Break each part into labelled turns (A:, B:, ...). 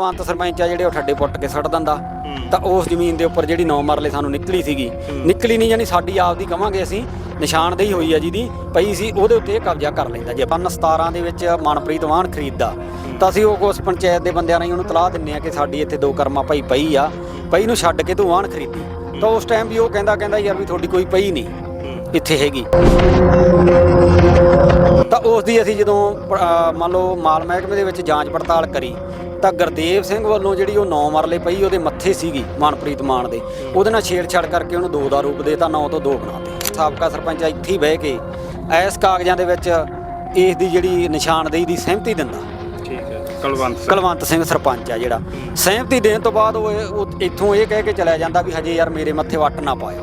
A: ਭਗਵੰਤ ਸਰਪੰਚ ਆ ਜਿਹੜੇ ਉਹ ਠੱਡੇ ਪੁੱਟ ਕੇ ਸੱਟ ਦਿੰਦਾ। ਤਾਂ ਉਸ ਜ਼ਮੀਨ ਦੇ ਉੱਪਰ ਜਿਹੜੀ 9 ਮਰਲੇ ਸਾਨੂੰ ਨਿਕਲੀ ਸੀਗੀ। ਨਿਕਲੀ ਨਹੀਂ ਯਾਨੀ ਸਾਡੀ ਆਪ ਦੀ ਕਵਾਂਗੇ ਅਸੀਂ ਨਿਸ਼ਾਨਦੇਹੀ ਹੋਈ ਆ ਜਿਹਦੀ ਪਈ ਸੀ ਉਹਦੇ ਉੱਤੇ ਇਹ ਕਬਜ਼ਾ ਕਰ ਲੈਂਦਾ। ਜੇ ਆਪਾਂ 17 ਦੇ ਵਿੱਚ ਮਨਪ੍ਰੀਤ ਵਾਹਨ ਖਰੀਦਦਾ ਤਾਂ ਅਸੀਂ ਉਹ ਉਸ ਪੰਚਾਇਤ ਦੇ ਬੰਦਿਆਂ ਨਾਲ ਉਹਨੂੰ ਤਲਾਹ ਦਿੰਨੇ ਆ ਕਿ ਸਾਡੀ ਇੱਥੇ ਦੋ ਕਰਮਾ ਭਾਈ ਪਈ ਆ। ਪਈ ਨੂੰ ਛੱਡ ਕੇ ਤੂੰ ਵਾਹਨ ਖਰੀਦੀ। ਤਾਂ ਉਸ ਟਾਈਮ ਵੀ ਉਹ ਕਹਿੰਦਾ ਕਹਿੰਦਾ ਯਾਰ ਵੀ ਤੁਹਾਡੀ ਕੋਈ ਪਈ ਨਹੀਂ। ਇੱਥੇ ਹੈਗੀ। ਤਾਂ ਉਸ ਦੀ ਅਸੀਂ ਜਦੋਂ ਮੰਨ ਲਓ ਮਾਲ ਮਹਿਕਮੇ ਦੇ ਵਿੱਚ ਜਾਂਚ ਪੜਤਾਲ ਕਰੀ ਤਾਂ ਗੁਰਦੇਵ ਸਿੰਘ ਵੱਲੋਂ ਜਿਹੜੀ ਉਹ 9 ਮਰਲੇ ਪਈ ਉਹਦੇ ਮੱਥੇ ਸੀਗੀ ਮਨਪ੍ਰੀਤ ਮਾਨ ਦੇ। ਉਹਦੇ ਨਾਲ ਛੇੜਛਾੜ ਕਰਕੇ ਉਹਨੂੰ ਦੋ ਦਾ ਰੂਪ ਦੇਤਾ 9 ਤੋਂ 2 ਬਣਾਤੇ। ਸਾਬਕਾ ਸਰਪੰਚ ਇੱਥੇ ਹੀ ਬਹਿ ਕੇ ਐਸ ਕਾਗਜ਼ਾਂ ਦੇ ਵਿੱਚ ਇਸ ਦੀ ਜਿਹੜੀ ਨਿਸ਼ਾਨਦੇਹੀ ਦੀ ਸਹਿਮਤੀ ਦਿੰਦਾ।
B: ਠੀਕ ਹੈ ਕੁਲਵੰਤ ਸਿੰਘ।
A: ਕੁਲਵੰਤ ਸਿੰਘ ਸਰਪੰਚ ਆ ਜਿਹੜਾ। ਸਹਿਮਤੀ ਦੇਣ ਤੋਂ ਬਾਅਦ ਉਹ ਇੱਥੋਂ ਇਹ ਕਹਿ ਕੇ ਚਲਾ ਜਾਂਦਾ ਵੀ ਹਜੇ ਯਾਰ ਮੇਰੇ ਮੱਥੇ ਵੱਟ ਨਾ ਪਾਇਓ।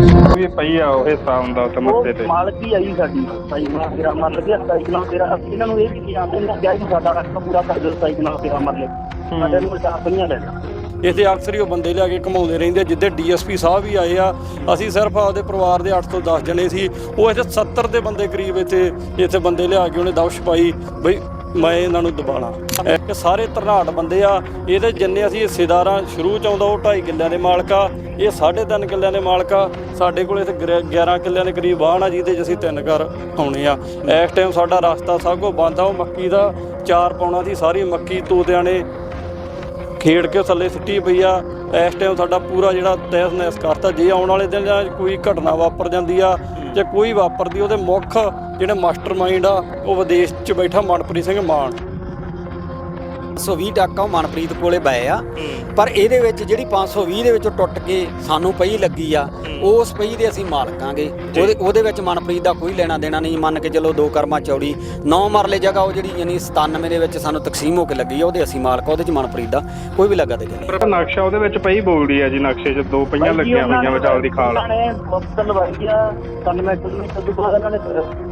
B: ਵੀ ਪਈ ਆ ਉਹ ਹਿੱਸਾ ਹੁੰਦਾ ਉੱਥੇ ਮੱਥੇ ਤੇ।
C: ਮਾਲਕੀ ਆਈ ਸਾਡੀ ਸਾਈ ਨਾਲ ਤੇਰਾ ਮਰ ਲੱਗਿਆ ਸਾਈ ਨਾਲ ਤੇਰਾ ਅਸੀਂ ਇਹਨਾਂ ਨੂੰ ਇਹ ਵੀ ਕਿਹਾ ਉਹਨਾਂ ਕਿਹਾ ਕਿ ਸਾਡਾ ਰੱਖ ਪੂਰਾ ਕਰ ਦਿਓ ਸਾਈ ਨਾਲ ਤੇਰਾ ਮਰ ਲੈ ਸਾਡੇ ਨੂੰ ਚਾਰ ਪਈਆਂ ਲੈ ਲੈ
D: ਇੱਥੇ ਅਕਸਰ ਹੀ ਉਹ ਬੰਦੇ ਲਿਆ ਕੇ ਘਮਾਉਂਦੇ ਰਹਿੰਦੇ। ਜਿੱਦੇ ਡੀਐਸਪੀ ਸਾਹਿਬ ਵੀ ਆਏ ਆ ਅਸੀਂ ਸਿਰਫ ਆਪਦੇ ਪਰਿਵਾਰ ਦੇ 8 ਤੋਂ 10 ਜਣੇ ਸੀ ਉਹ ਇੱਥੇ 70 ਦੇ ਬੰਦੇ ਕਰੀਬ ਇੱਥੇ ਇੱਥੇ ਬੰਦੇ ਲਿਆ ਕੇ ਉਹਨੇ ਦਵਸ਼ ਪਾਈ ਬਈ ਮੈਂ ਇਹਨਾਂ ਨੂੰ ਦਬਾਣਾ ਇੱਕ ਸਾਰੇ ਤਰਨਾਟ ਬੰਦੇ ਆ, ਇਹਦੇ ਜਿੰਨੇ ਅਸੀਂ ਹਿੱਸੇਦਾਰਾਂ ਸ਼ੁਰੂ ਚ ਆਉਂਦਾ ਉਹ 2.5 ਕਿੱਲਿਆਂ ਦੇ ਮਾਲਕ ਆ, ਇਹ 3.5 ਕਿੱਲਿਆਂ ਦੇ ਮਾਲਕ ਆ, ਸਾਡੇ ਕੋਲ ਇੱਥੇ ਗਰ- 11 ਕਿੱਲਿਆਂ ਦੇ ਕਰੀਬ ਵਾਹਣ ਆ ਜਿਹਦੇ 'ਚ ਅਸੀਂ ਤਿੰਨ ਘਰ ਆਉਣੇ ਆ। ਇਸ ਟਾਈਮ ਸਾਡਾ ਰਸਤਾ ਸਭ ਕੋ ਬੰਦ ਆ, ਉਹ ਮੱਕੀ ਦਾ ਚਾਰ ਪਾਉਣਾ ਸੀ, ਸਾਰੀ ਮੱਕੀ ਤੋਤਿਆਂ ਨੇ ਖੇੜ ਕੇ ਥੱਲੇ ਸਿੱਟੀ ਪਈ ਆ। ਇਸ ਟਾਈਮ ਸਾਡਾ ਪੂਰਾ ਜਿਹੜਾ ਤਹਿਸ ਨਹਿਸ ਕਰਤਾ, ਜੇ ਆਉਣ ਵਾਲੇ ਦਿਨ ਕੋਈ ਘਟਨਾ ਵਾਪਰ ਜਾਂਦੀ ਆ ਜੇ ਕੋਈ ਵਾਪਰਦੀ, ਉਹਦੇ ਮੁੱਖ ਜਿਹੜੇ ਮਾਸਟਰਮਾਈਂਡ ਆ, ਉਹ ਵਿਦੇਸ਼ 'ਚ ਬੈਠਾ ਮਨਪ੍ਰੀਤ ਸਿੰਘ ਮਾਨ।
A: 520 ਟਾਕਾ ਉਹ ਮਨਪ੍ਰੀਤ ਕੋਲੇ ਪਏ ਆ। ਪਰ ਇਹਦੇ ਵਿੱਚ ਜਿਹੜੀ 520 ਦੇ ਵਿੱਚੋਂ ਟੁੱਟ ਕੇ ਸਾਨੂੰ ਪਈ ਲੱਗੀ ਆ ਉਸ ਪਈ ਦੇ ਅਸੀਂ ਮਾਲਕਾਂਗੇ ਉਹਦੇ ਉਹਦੇ ਵਿੱਚ ਮਨਪ੍ਰੀਤ ਦਾ ਕੋਈ ਲੈਣਾ ਦੇਣਾ ਨਹੀਂ ਮੰਨ ਕੇ ਚੱਲੋ ਦੋ ਕਰਮਾ ਚੌੜੀ 9 ਮਰਲੇ ਜਗ੍ਹਾ ਉਹ ਜਿਹੜੀ ਯਾਨੀ 97 ਦੇ ਵਿੱਚ ਸਾਨੂੰ ਤਕਸੀਮ ਹੋ ਕੇ ਲੱਗੀ ਆ ਉਹਦੇ ਅਸੀਂ ਮਾਲਕ ਆ, ਉਹਦੇ ਚ ਮਨਪ੍ਰੀਤ ਦਾ ਕੋਈ ਵੀ ਲੱਗਾ ਦੇ ਨਹੀਂ।
B: ਪਰ ਨਕਸ਼ਾ ਉਹਦੇ ਵਿੱਚ ਪਈ ਬੋਲਦੀ ਆ ਜੀ ਨਕਸ਼ੇ 'ਚ ਦੋ ਪਈਆਂ ਲੱਗੀਆਂ ਹੋਈਆਂ ਵਿਚਾਲ ਦੀ ਖਾਲ।
C: ਨੇ ਮੁਫਤ ਲਵਾਈ ਆ ਕੰਨ ਮੈਂ ਤੁਮੀ ਤੋਂ ਬਾਅਦ ਇਹਨਾਂ ਨੇ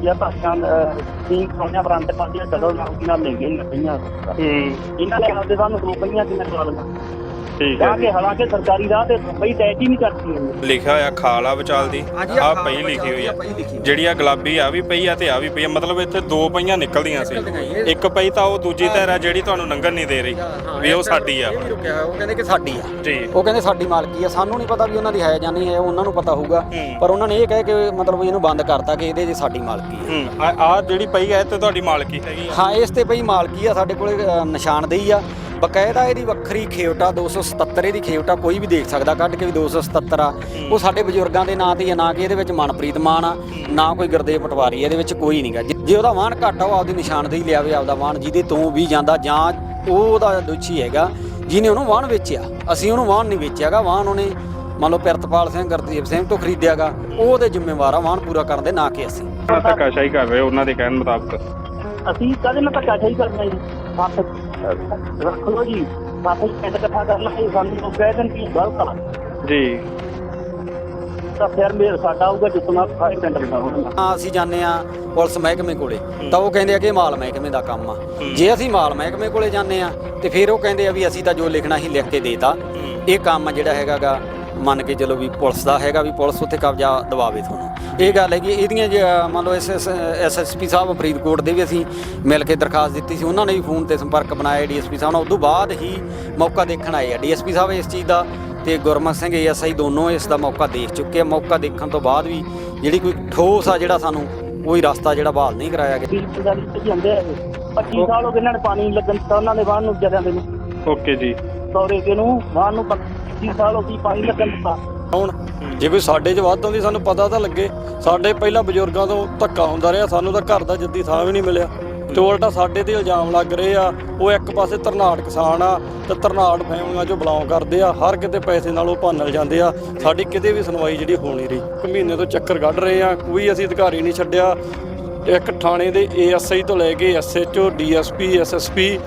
C: ਜਾਂ ਭਾਸ਼ਾਂ ਠੀਕ ਸੋਨਿਆ ਬਰਾਂਤੇ ਪਾਦੀਆਂ ਡਬਲ ਨਾਲ ਨਾਲ ਲੈ ਗਏ ਪਈਆਂ
B: ਹੂੰ।
C: ਇਹਨਾਂ ਨੇ ਆਪਦੇ ਸਾਨੂੰ ਦੋ ਪਈਆਂ ਕਿੰਨੇ ਸਾਲ
B: ਠੀਕ ਹੈ
C: ਜਾ
B: ਜੀ।
C: ਕੇ ਹਾਲਾਂਕਿ ਸਰਕਾਰੀ ਰਾਹ ਤੇ ਪਈ ਟੈਚ ਹੀ ਨਹੀਂ ਕਰਦੀ ਇਹਨੇ।
E: ਲਿਖਿਆ ਹੋਇਆ ਖਾਲਾ ਵਿਚਾਲ ਦੀ। ਆ। ਪਈ ਲਿਖੀ ਹੋਈ ਆ। ਜਿਹੜੀ ਆ ਗੁਲਾਬੀ ਆ ਵੀ ਪਈ ਆ ਤੇ ਆ ਵੀ ਪਈ ਆ। ਮਤਲਬ ਇੱਥੇ ਦੋ ਪਈਆਂ ਨਿਕਲਦੀਆਂ ਸੀ। ਇੱਕ ਪਈ ਤਾਂ ਉਹ ਦੂਜੀ ਧਿਰ ਆ ਜਿਹੜੀ ਤੁਹਾਨੂੰ ਲੰਘਣ ਨਹੀਂ ਦੇ ਰਹੀ ਵੀ ਉਹ ਸਾਡੀ ਆ।
A: ਇਹ ਵੀ ਰੁਕਿਆ ਹੋਇਆ, ਉਹ ਕਹਿੰਦੇ ਕਿ ਸਾਡੀ ਆ।
E: ਜੀ।
A: ਉਹ ਕਹਿੰਦੇ ਸਾਡੀ ਮਾਲਕੀ ਆ। ਸਾਨੂੰ ਨਹੀਂ ਪਤਾ ਵੀ ਉਹਨਾਂ ਦੀ ਹੈ ਜਾਂ ਨਹੀਂ ਹੈ ਉਹਨਾਂ ਨੂੰ ਪਤਾ ਹੋਊਗਾ। ਪਰ ਉਹਨਾਂ ਨੇ ਇਹ ਕਹਿ ਕੇ ਮਤਲਬ ਇਹਨੂੰ ਬੰਦ ਕਰਤਾ ਕਿ ਇਹਦੇ ਸਾਡੀ ਮਾਲਕੀ ਆ।
E: ਹੂੰ। ਆ ਆਹ ਜਿਹੜੀ ਪਈ ਆ ਇਹ ਤੇ ਤੁਹਾਡੀ ਮਾਲਕੀ ਹੈਗੀ ਆ।
A: ਹਾਂ ਇਸ ਤੇ ਬਈ ਮਾਲਕੀ ਆ ਸਾਡੇ ਕੋਲੇ ਅ, ਨਿਸ਼ਾਨਦੇਹੀ ਆ। ਬਕਾਇਦਾ ਇਹਦੀ ਵੱਖਰੀ ਖੇਵਟਾ 277 ਇਹਦੀ ਖੇਵਟਾ ਕੋਈ ਵੀ ਦੇਖ ਸਕਦਾ ਕੱਢ ਕੇ ਵੀ 277 ਆ। ਉਹ ਸਾਡੇ ਬਜ਼ੁਰਗਾਂ ਦੇ ਨਾਂ ਤੇ ਹੀ ਆ ਨਾ ਕਿ ਇਹਦੇ ਵਿੱਚ ਮਨਪ੍ਰੀਤ ਮਾਨ ਆ ਨਾ ਕੋਈ ਗੁਰਦੇਵ ਪਟਵਾਰੀ ਇਹਦੇ ਵਿੱਚ ਕੋਈ ਨਹੀਂਗਾ ਜੇ ਉਹਦਾ ਵਾਹਨ ਘੱਟ ਆ ਉਹ ਆਪਦੀ ਨਿਸ਼ਾਨਦੇਹੀ ਲਿਆਵੇ ਆਪਦਾ ਵਾਹਨ ਜਿਹਦੇ ਤੋਂ ਵੀ ਜਾਂਦਾ ਜਾਂ ਉਹ ਉਹਦਾ ਦੋਸ਼ੀ ਹੈਗਾ ਜਿਹਨੇ ਉਹਨੂੰ ਵਾਹਨ ਵੇਚਿਆ। ਅਸੀਂ ਉਹਨੂੰ ਵਾਹਨ ਨਹੀਂ ਵੇਚਿਆਗਾ ਵਾਹਨ ਉਹਨੇ ਮੰਨ ਲਓ ਪਿਰਤਪਾਲ ਸਿੰਘ ਗੁਰਦੇਵ ਸਿੰਘ ਤੋਂ ਖਰੀਦਿਆਗਾ ਉਹ ਉਹਦੇ ਜ਼ਿੰਮੇਵਾਰ ਆ ਵਾਹਨ ਪੂਰਾ ਕਰਨ ਦੇ ਨਾ ਕਿ ਅਸੀਂ।
B: ਧੱਕਾਸ਼ਾਹੀ ਕਰ ਰਹੇ ਉਹਨਾਂ ਦੇ ਕਹਿਣ ਮੁਤਾਬਕ।
C: ਅਸੀਂ ਕਦੇ ਨਾ ਧੱਕਾ ਹੀ ਕਰਨਾ ਜੀ ਰੱਖ ਲਓ ਜੀ ਸੱਤ ਪਿੰਡ ਇਕੱਠਾ ਕਰਨਾ ਇਹ ਸਾਨੂੰ ਲੋਕ ਕਹਿ ਦੇਣ ਕਿ ਗਲਤ ਆ।
B: ਜੀ।
C: ਤਾਂ ਫਿਰ ਮੇਰ ਸਾਡਾ ਆਊਗਾ ਜਿੱਤਣਾ ਸਾਰੇ ਪਿੰਡ ਦਾ ਹੋਣਾ।
A: ਹਾਂ ਅਸੀਂ ਜਾਂਦੇ ਆ ਪੁਲਿਸ ਮਹਿਕਮੇ ਕੋਲੇ। ਤਾਂ ਉਹ ਕਹਿੰਦੇ ਆ ਕਿ ਇਹ ਮਾਲ ਮਹਿਕਮੇ ਦਾ ਕੰਮ ਆ। ਜੇ ਅਸੀਂ ਮਾਲ ਮਹਿਕਮੇ ਕੋਲੇ ਜਾਂਦੇ ਆ ਤੇ ਫਿਰ ਉਹ ਕਹਿੰਦੇ ਆ ਵੀ ਅਸੀਂ ਤਾਂ ਜੋ ਲਿਖਣਾ ਹੀ ਲਿਖ ਕੇ ਦੇਤਾ। ਇਹ ਕੰਮ ਜਿਹੜਾ ਹੈਗਾਗਾ ਮੰਨ ਕੇ ਚਲੋ ਵੀ ਪੁਲਿਸ ਦਾ ਹੈਗਾ ਵੀ ਪੁਲਿਸ ਉੱਤੇ ਕਬਜ਼ਾ ਦਵਾਵੇ ਤੁਹਾਨੂੰ। ਇਹ ਗੱਲ ਹੈਗੀ ਇਹਦੀਆਂ ਜੇ ਮੰਨ ਲਓ ਐਸਐਸਪੀ ਸਾਹਿਬ ਫਰੀਦਕੋਟ ਦੇ ਵੀ ਅਸੀਂ ਮਿਲ ਕੇ ਦਰਖਾਸਤ ਦਿੱਤੀ ਸੀ ਉਹਨਾਂ ਨੇ ਵੀ ਫੋਨ ਤੇ ਸੰਪਰਕ ਬਣਾਇਆ ਡੀਐਸਪੀ ਸਾਹਿਬ ਨਾਲ। ਉਦੋਂ ਬਾਅਦ ਹੀ ਮੌਕਾ ਦੇਖਣ ਆਏ ਆ ਡੀਐਸਪੀ ਸਾਹਿਬ ਇਸ ਚੀਜ਼ ਦਾ ਤੇ ਗੁਰਮਤ ਸਿੰਘ ਏਐਸਆਈ ਦੋਨੋਂ ਇਸ ਦਾ ਮੌਕਾ ਦੇਖ ਚੁੱਕੇ ਆ। ਮੌਕਾ ਦੇਖਣ ਤੋਂ ਬਾਅਦ ਵੀ ਜਿਹੜੀ ਕੋਈ ਠੋਸ ਆ ਜਿਹੜਾ ਸਾਨੂੰ ਕੋਈ ਰਸਤਾ ਜਿਹੜਾ ਬਹਾਲ ਨਹੀਂ ਕਰਾਇਆ ਗਿਆ।
C: ਤੀਹ ਪੰਜਾਹ ਤੇ ਜਾਂਦੇ ਆ ਇਹ। 25 ਸਾਲ ਹੋ ਗਏ ਇਹਨਾਂ ਨੇ ਪਾਣੀ ਨੀ ਲੱਗਣ ਦਿੱਤਾ ਉਹਨਾਂ ਨੇ ਵਾਹਨ ਨੂੰ ਜਗ੍ਹਾ ਦੇ ਨੂੰ
B: ਓਕੇ ਜੀ।
C: ਸੌਰੇ ਕੇ ਨੂੰ ਵਾਹਨ ਨੂੰ 25 ਸਾਲ ਹੋ ਗਈ ਪਾਣੀ ਲੱਗਣ ਦਿੱਤਾ।
D: ਹੁਣ ਜੇ ਕੋਈ ਸਾਡੇ 'ਚ ਵੱਧ ਆਉਂਦੀ ਸਾਨੂੰ ਪਤਾ ਤਾਂ ਲੱਗੇ। ਸਾਡੇ ਪਹਿਲਾਂ ਬਜ਼ੁਰਗਾਂ ਤੋਂ ਧੱਕਾ ਹੁੰਦਾ ਰਿਹਾ ਸਾਨੂੰ ਤਾਂ ਘਰ ਦਾ ਜੱਦੀ ਥਾਂ ਵੀ ਨਹੀਂ ਮਿਲਿਆ। ਤੇ ਉਲਟਾ ਸਾਡੇ ਤੇ ਇਲਜ਼ਾਮ ਲੱਗ ਰਹੇ ਆ ਉਹ ਇੱਕ ਪਾਸੇ ਧਰਨਾਟ ਕਿਸਾਨ ਆ ਤੇ ਧਰਨਾਟ ਫੈਮਲੀਆਂ 'ਚੋਂ ਬਿਲੋਂਗ ਕਰਦੇ ਆ ਹਰ ਕਿਤੇ ਪੈਸੇ ਨਾਲ ਉਹ ਭੰਨਲ ਜਾਂਦੇ ਆ। ਸਾਡੀ ਕਿਤੇ ਵੀ ਸੁਣਵਾਈ ਜਿਹੜੀ ਹੋ ਨਹੀਂ ਰਹੀ। ਇੱਕ ਮਹੀਨੇ ਤੋਂ ਚੱਕਰ ਕੱਢ ਰਹੇ ਆ ਕੋਈ ਅਸੀਂ ਅਧਿਕਾਰੀ ਨਹੀਂ ਛੱਡਿਆ। ਇੱਕ ਥਾਣੇ ਦੇ ਏਐਸਆਈ ਤੋਂ ਲੈ ਕੇ ਐਸਐਚਓ ਡੀਐਸਪੀ ਐਸਐਸਪੀ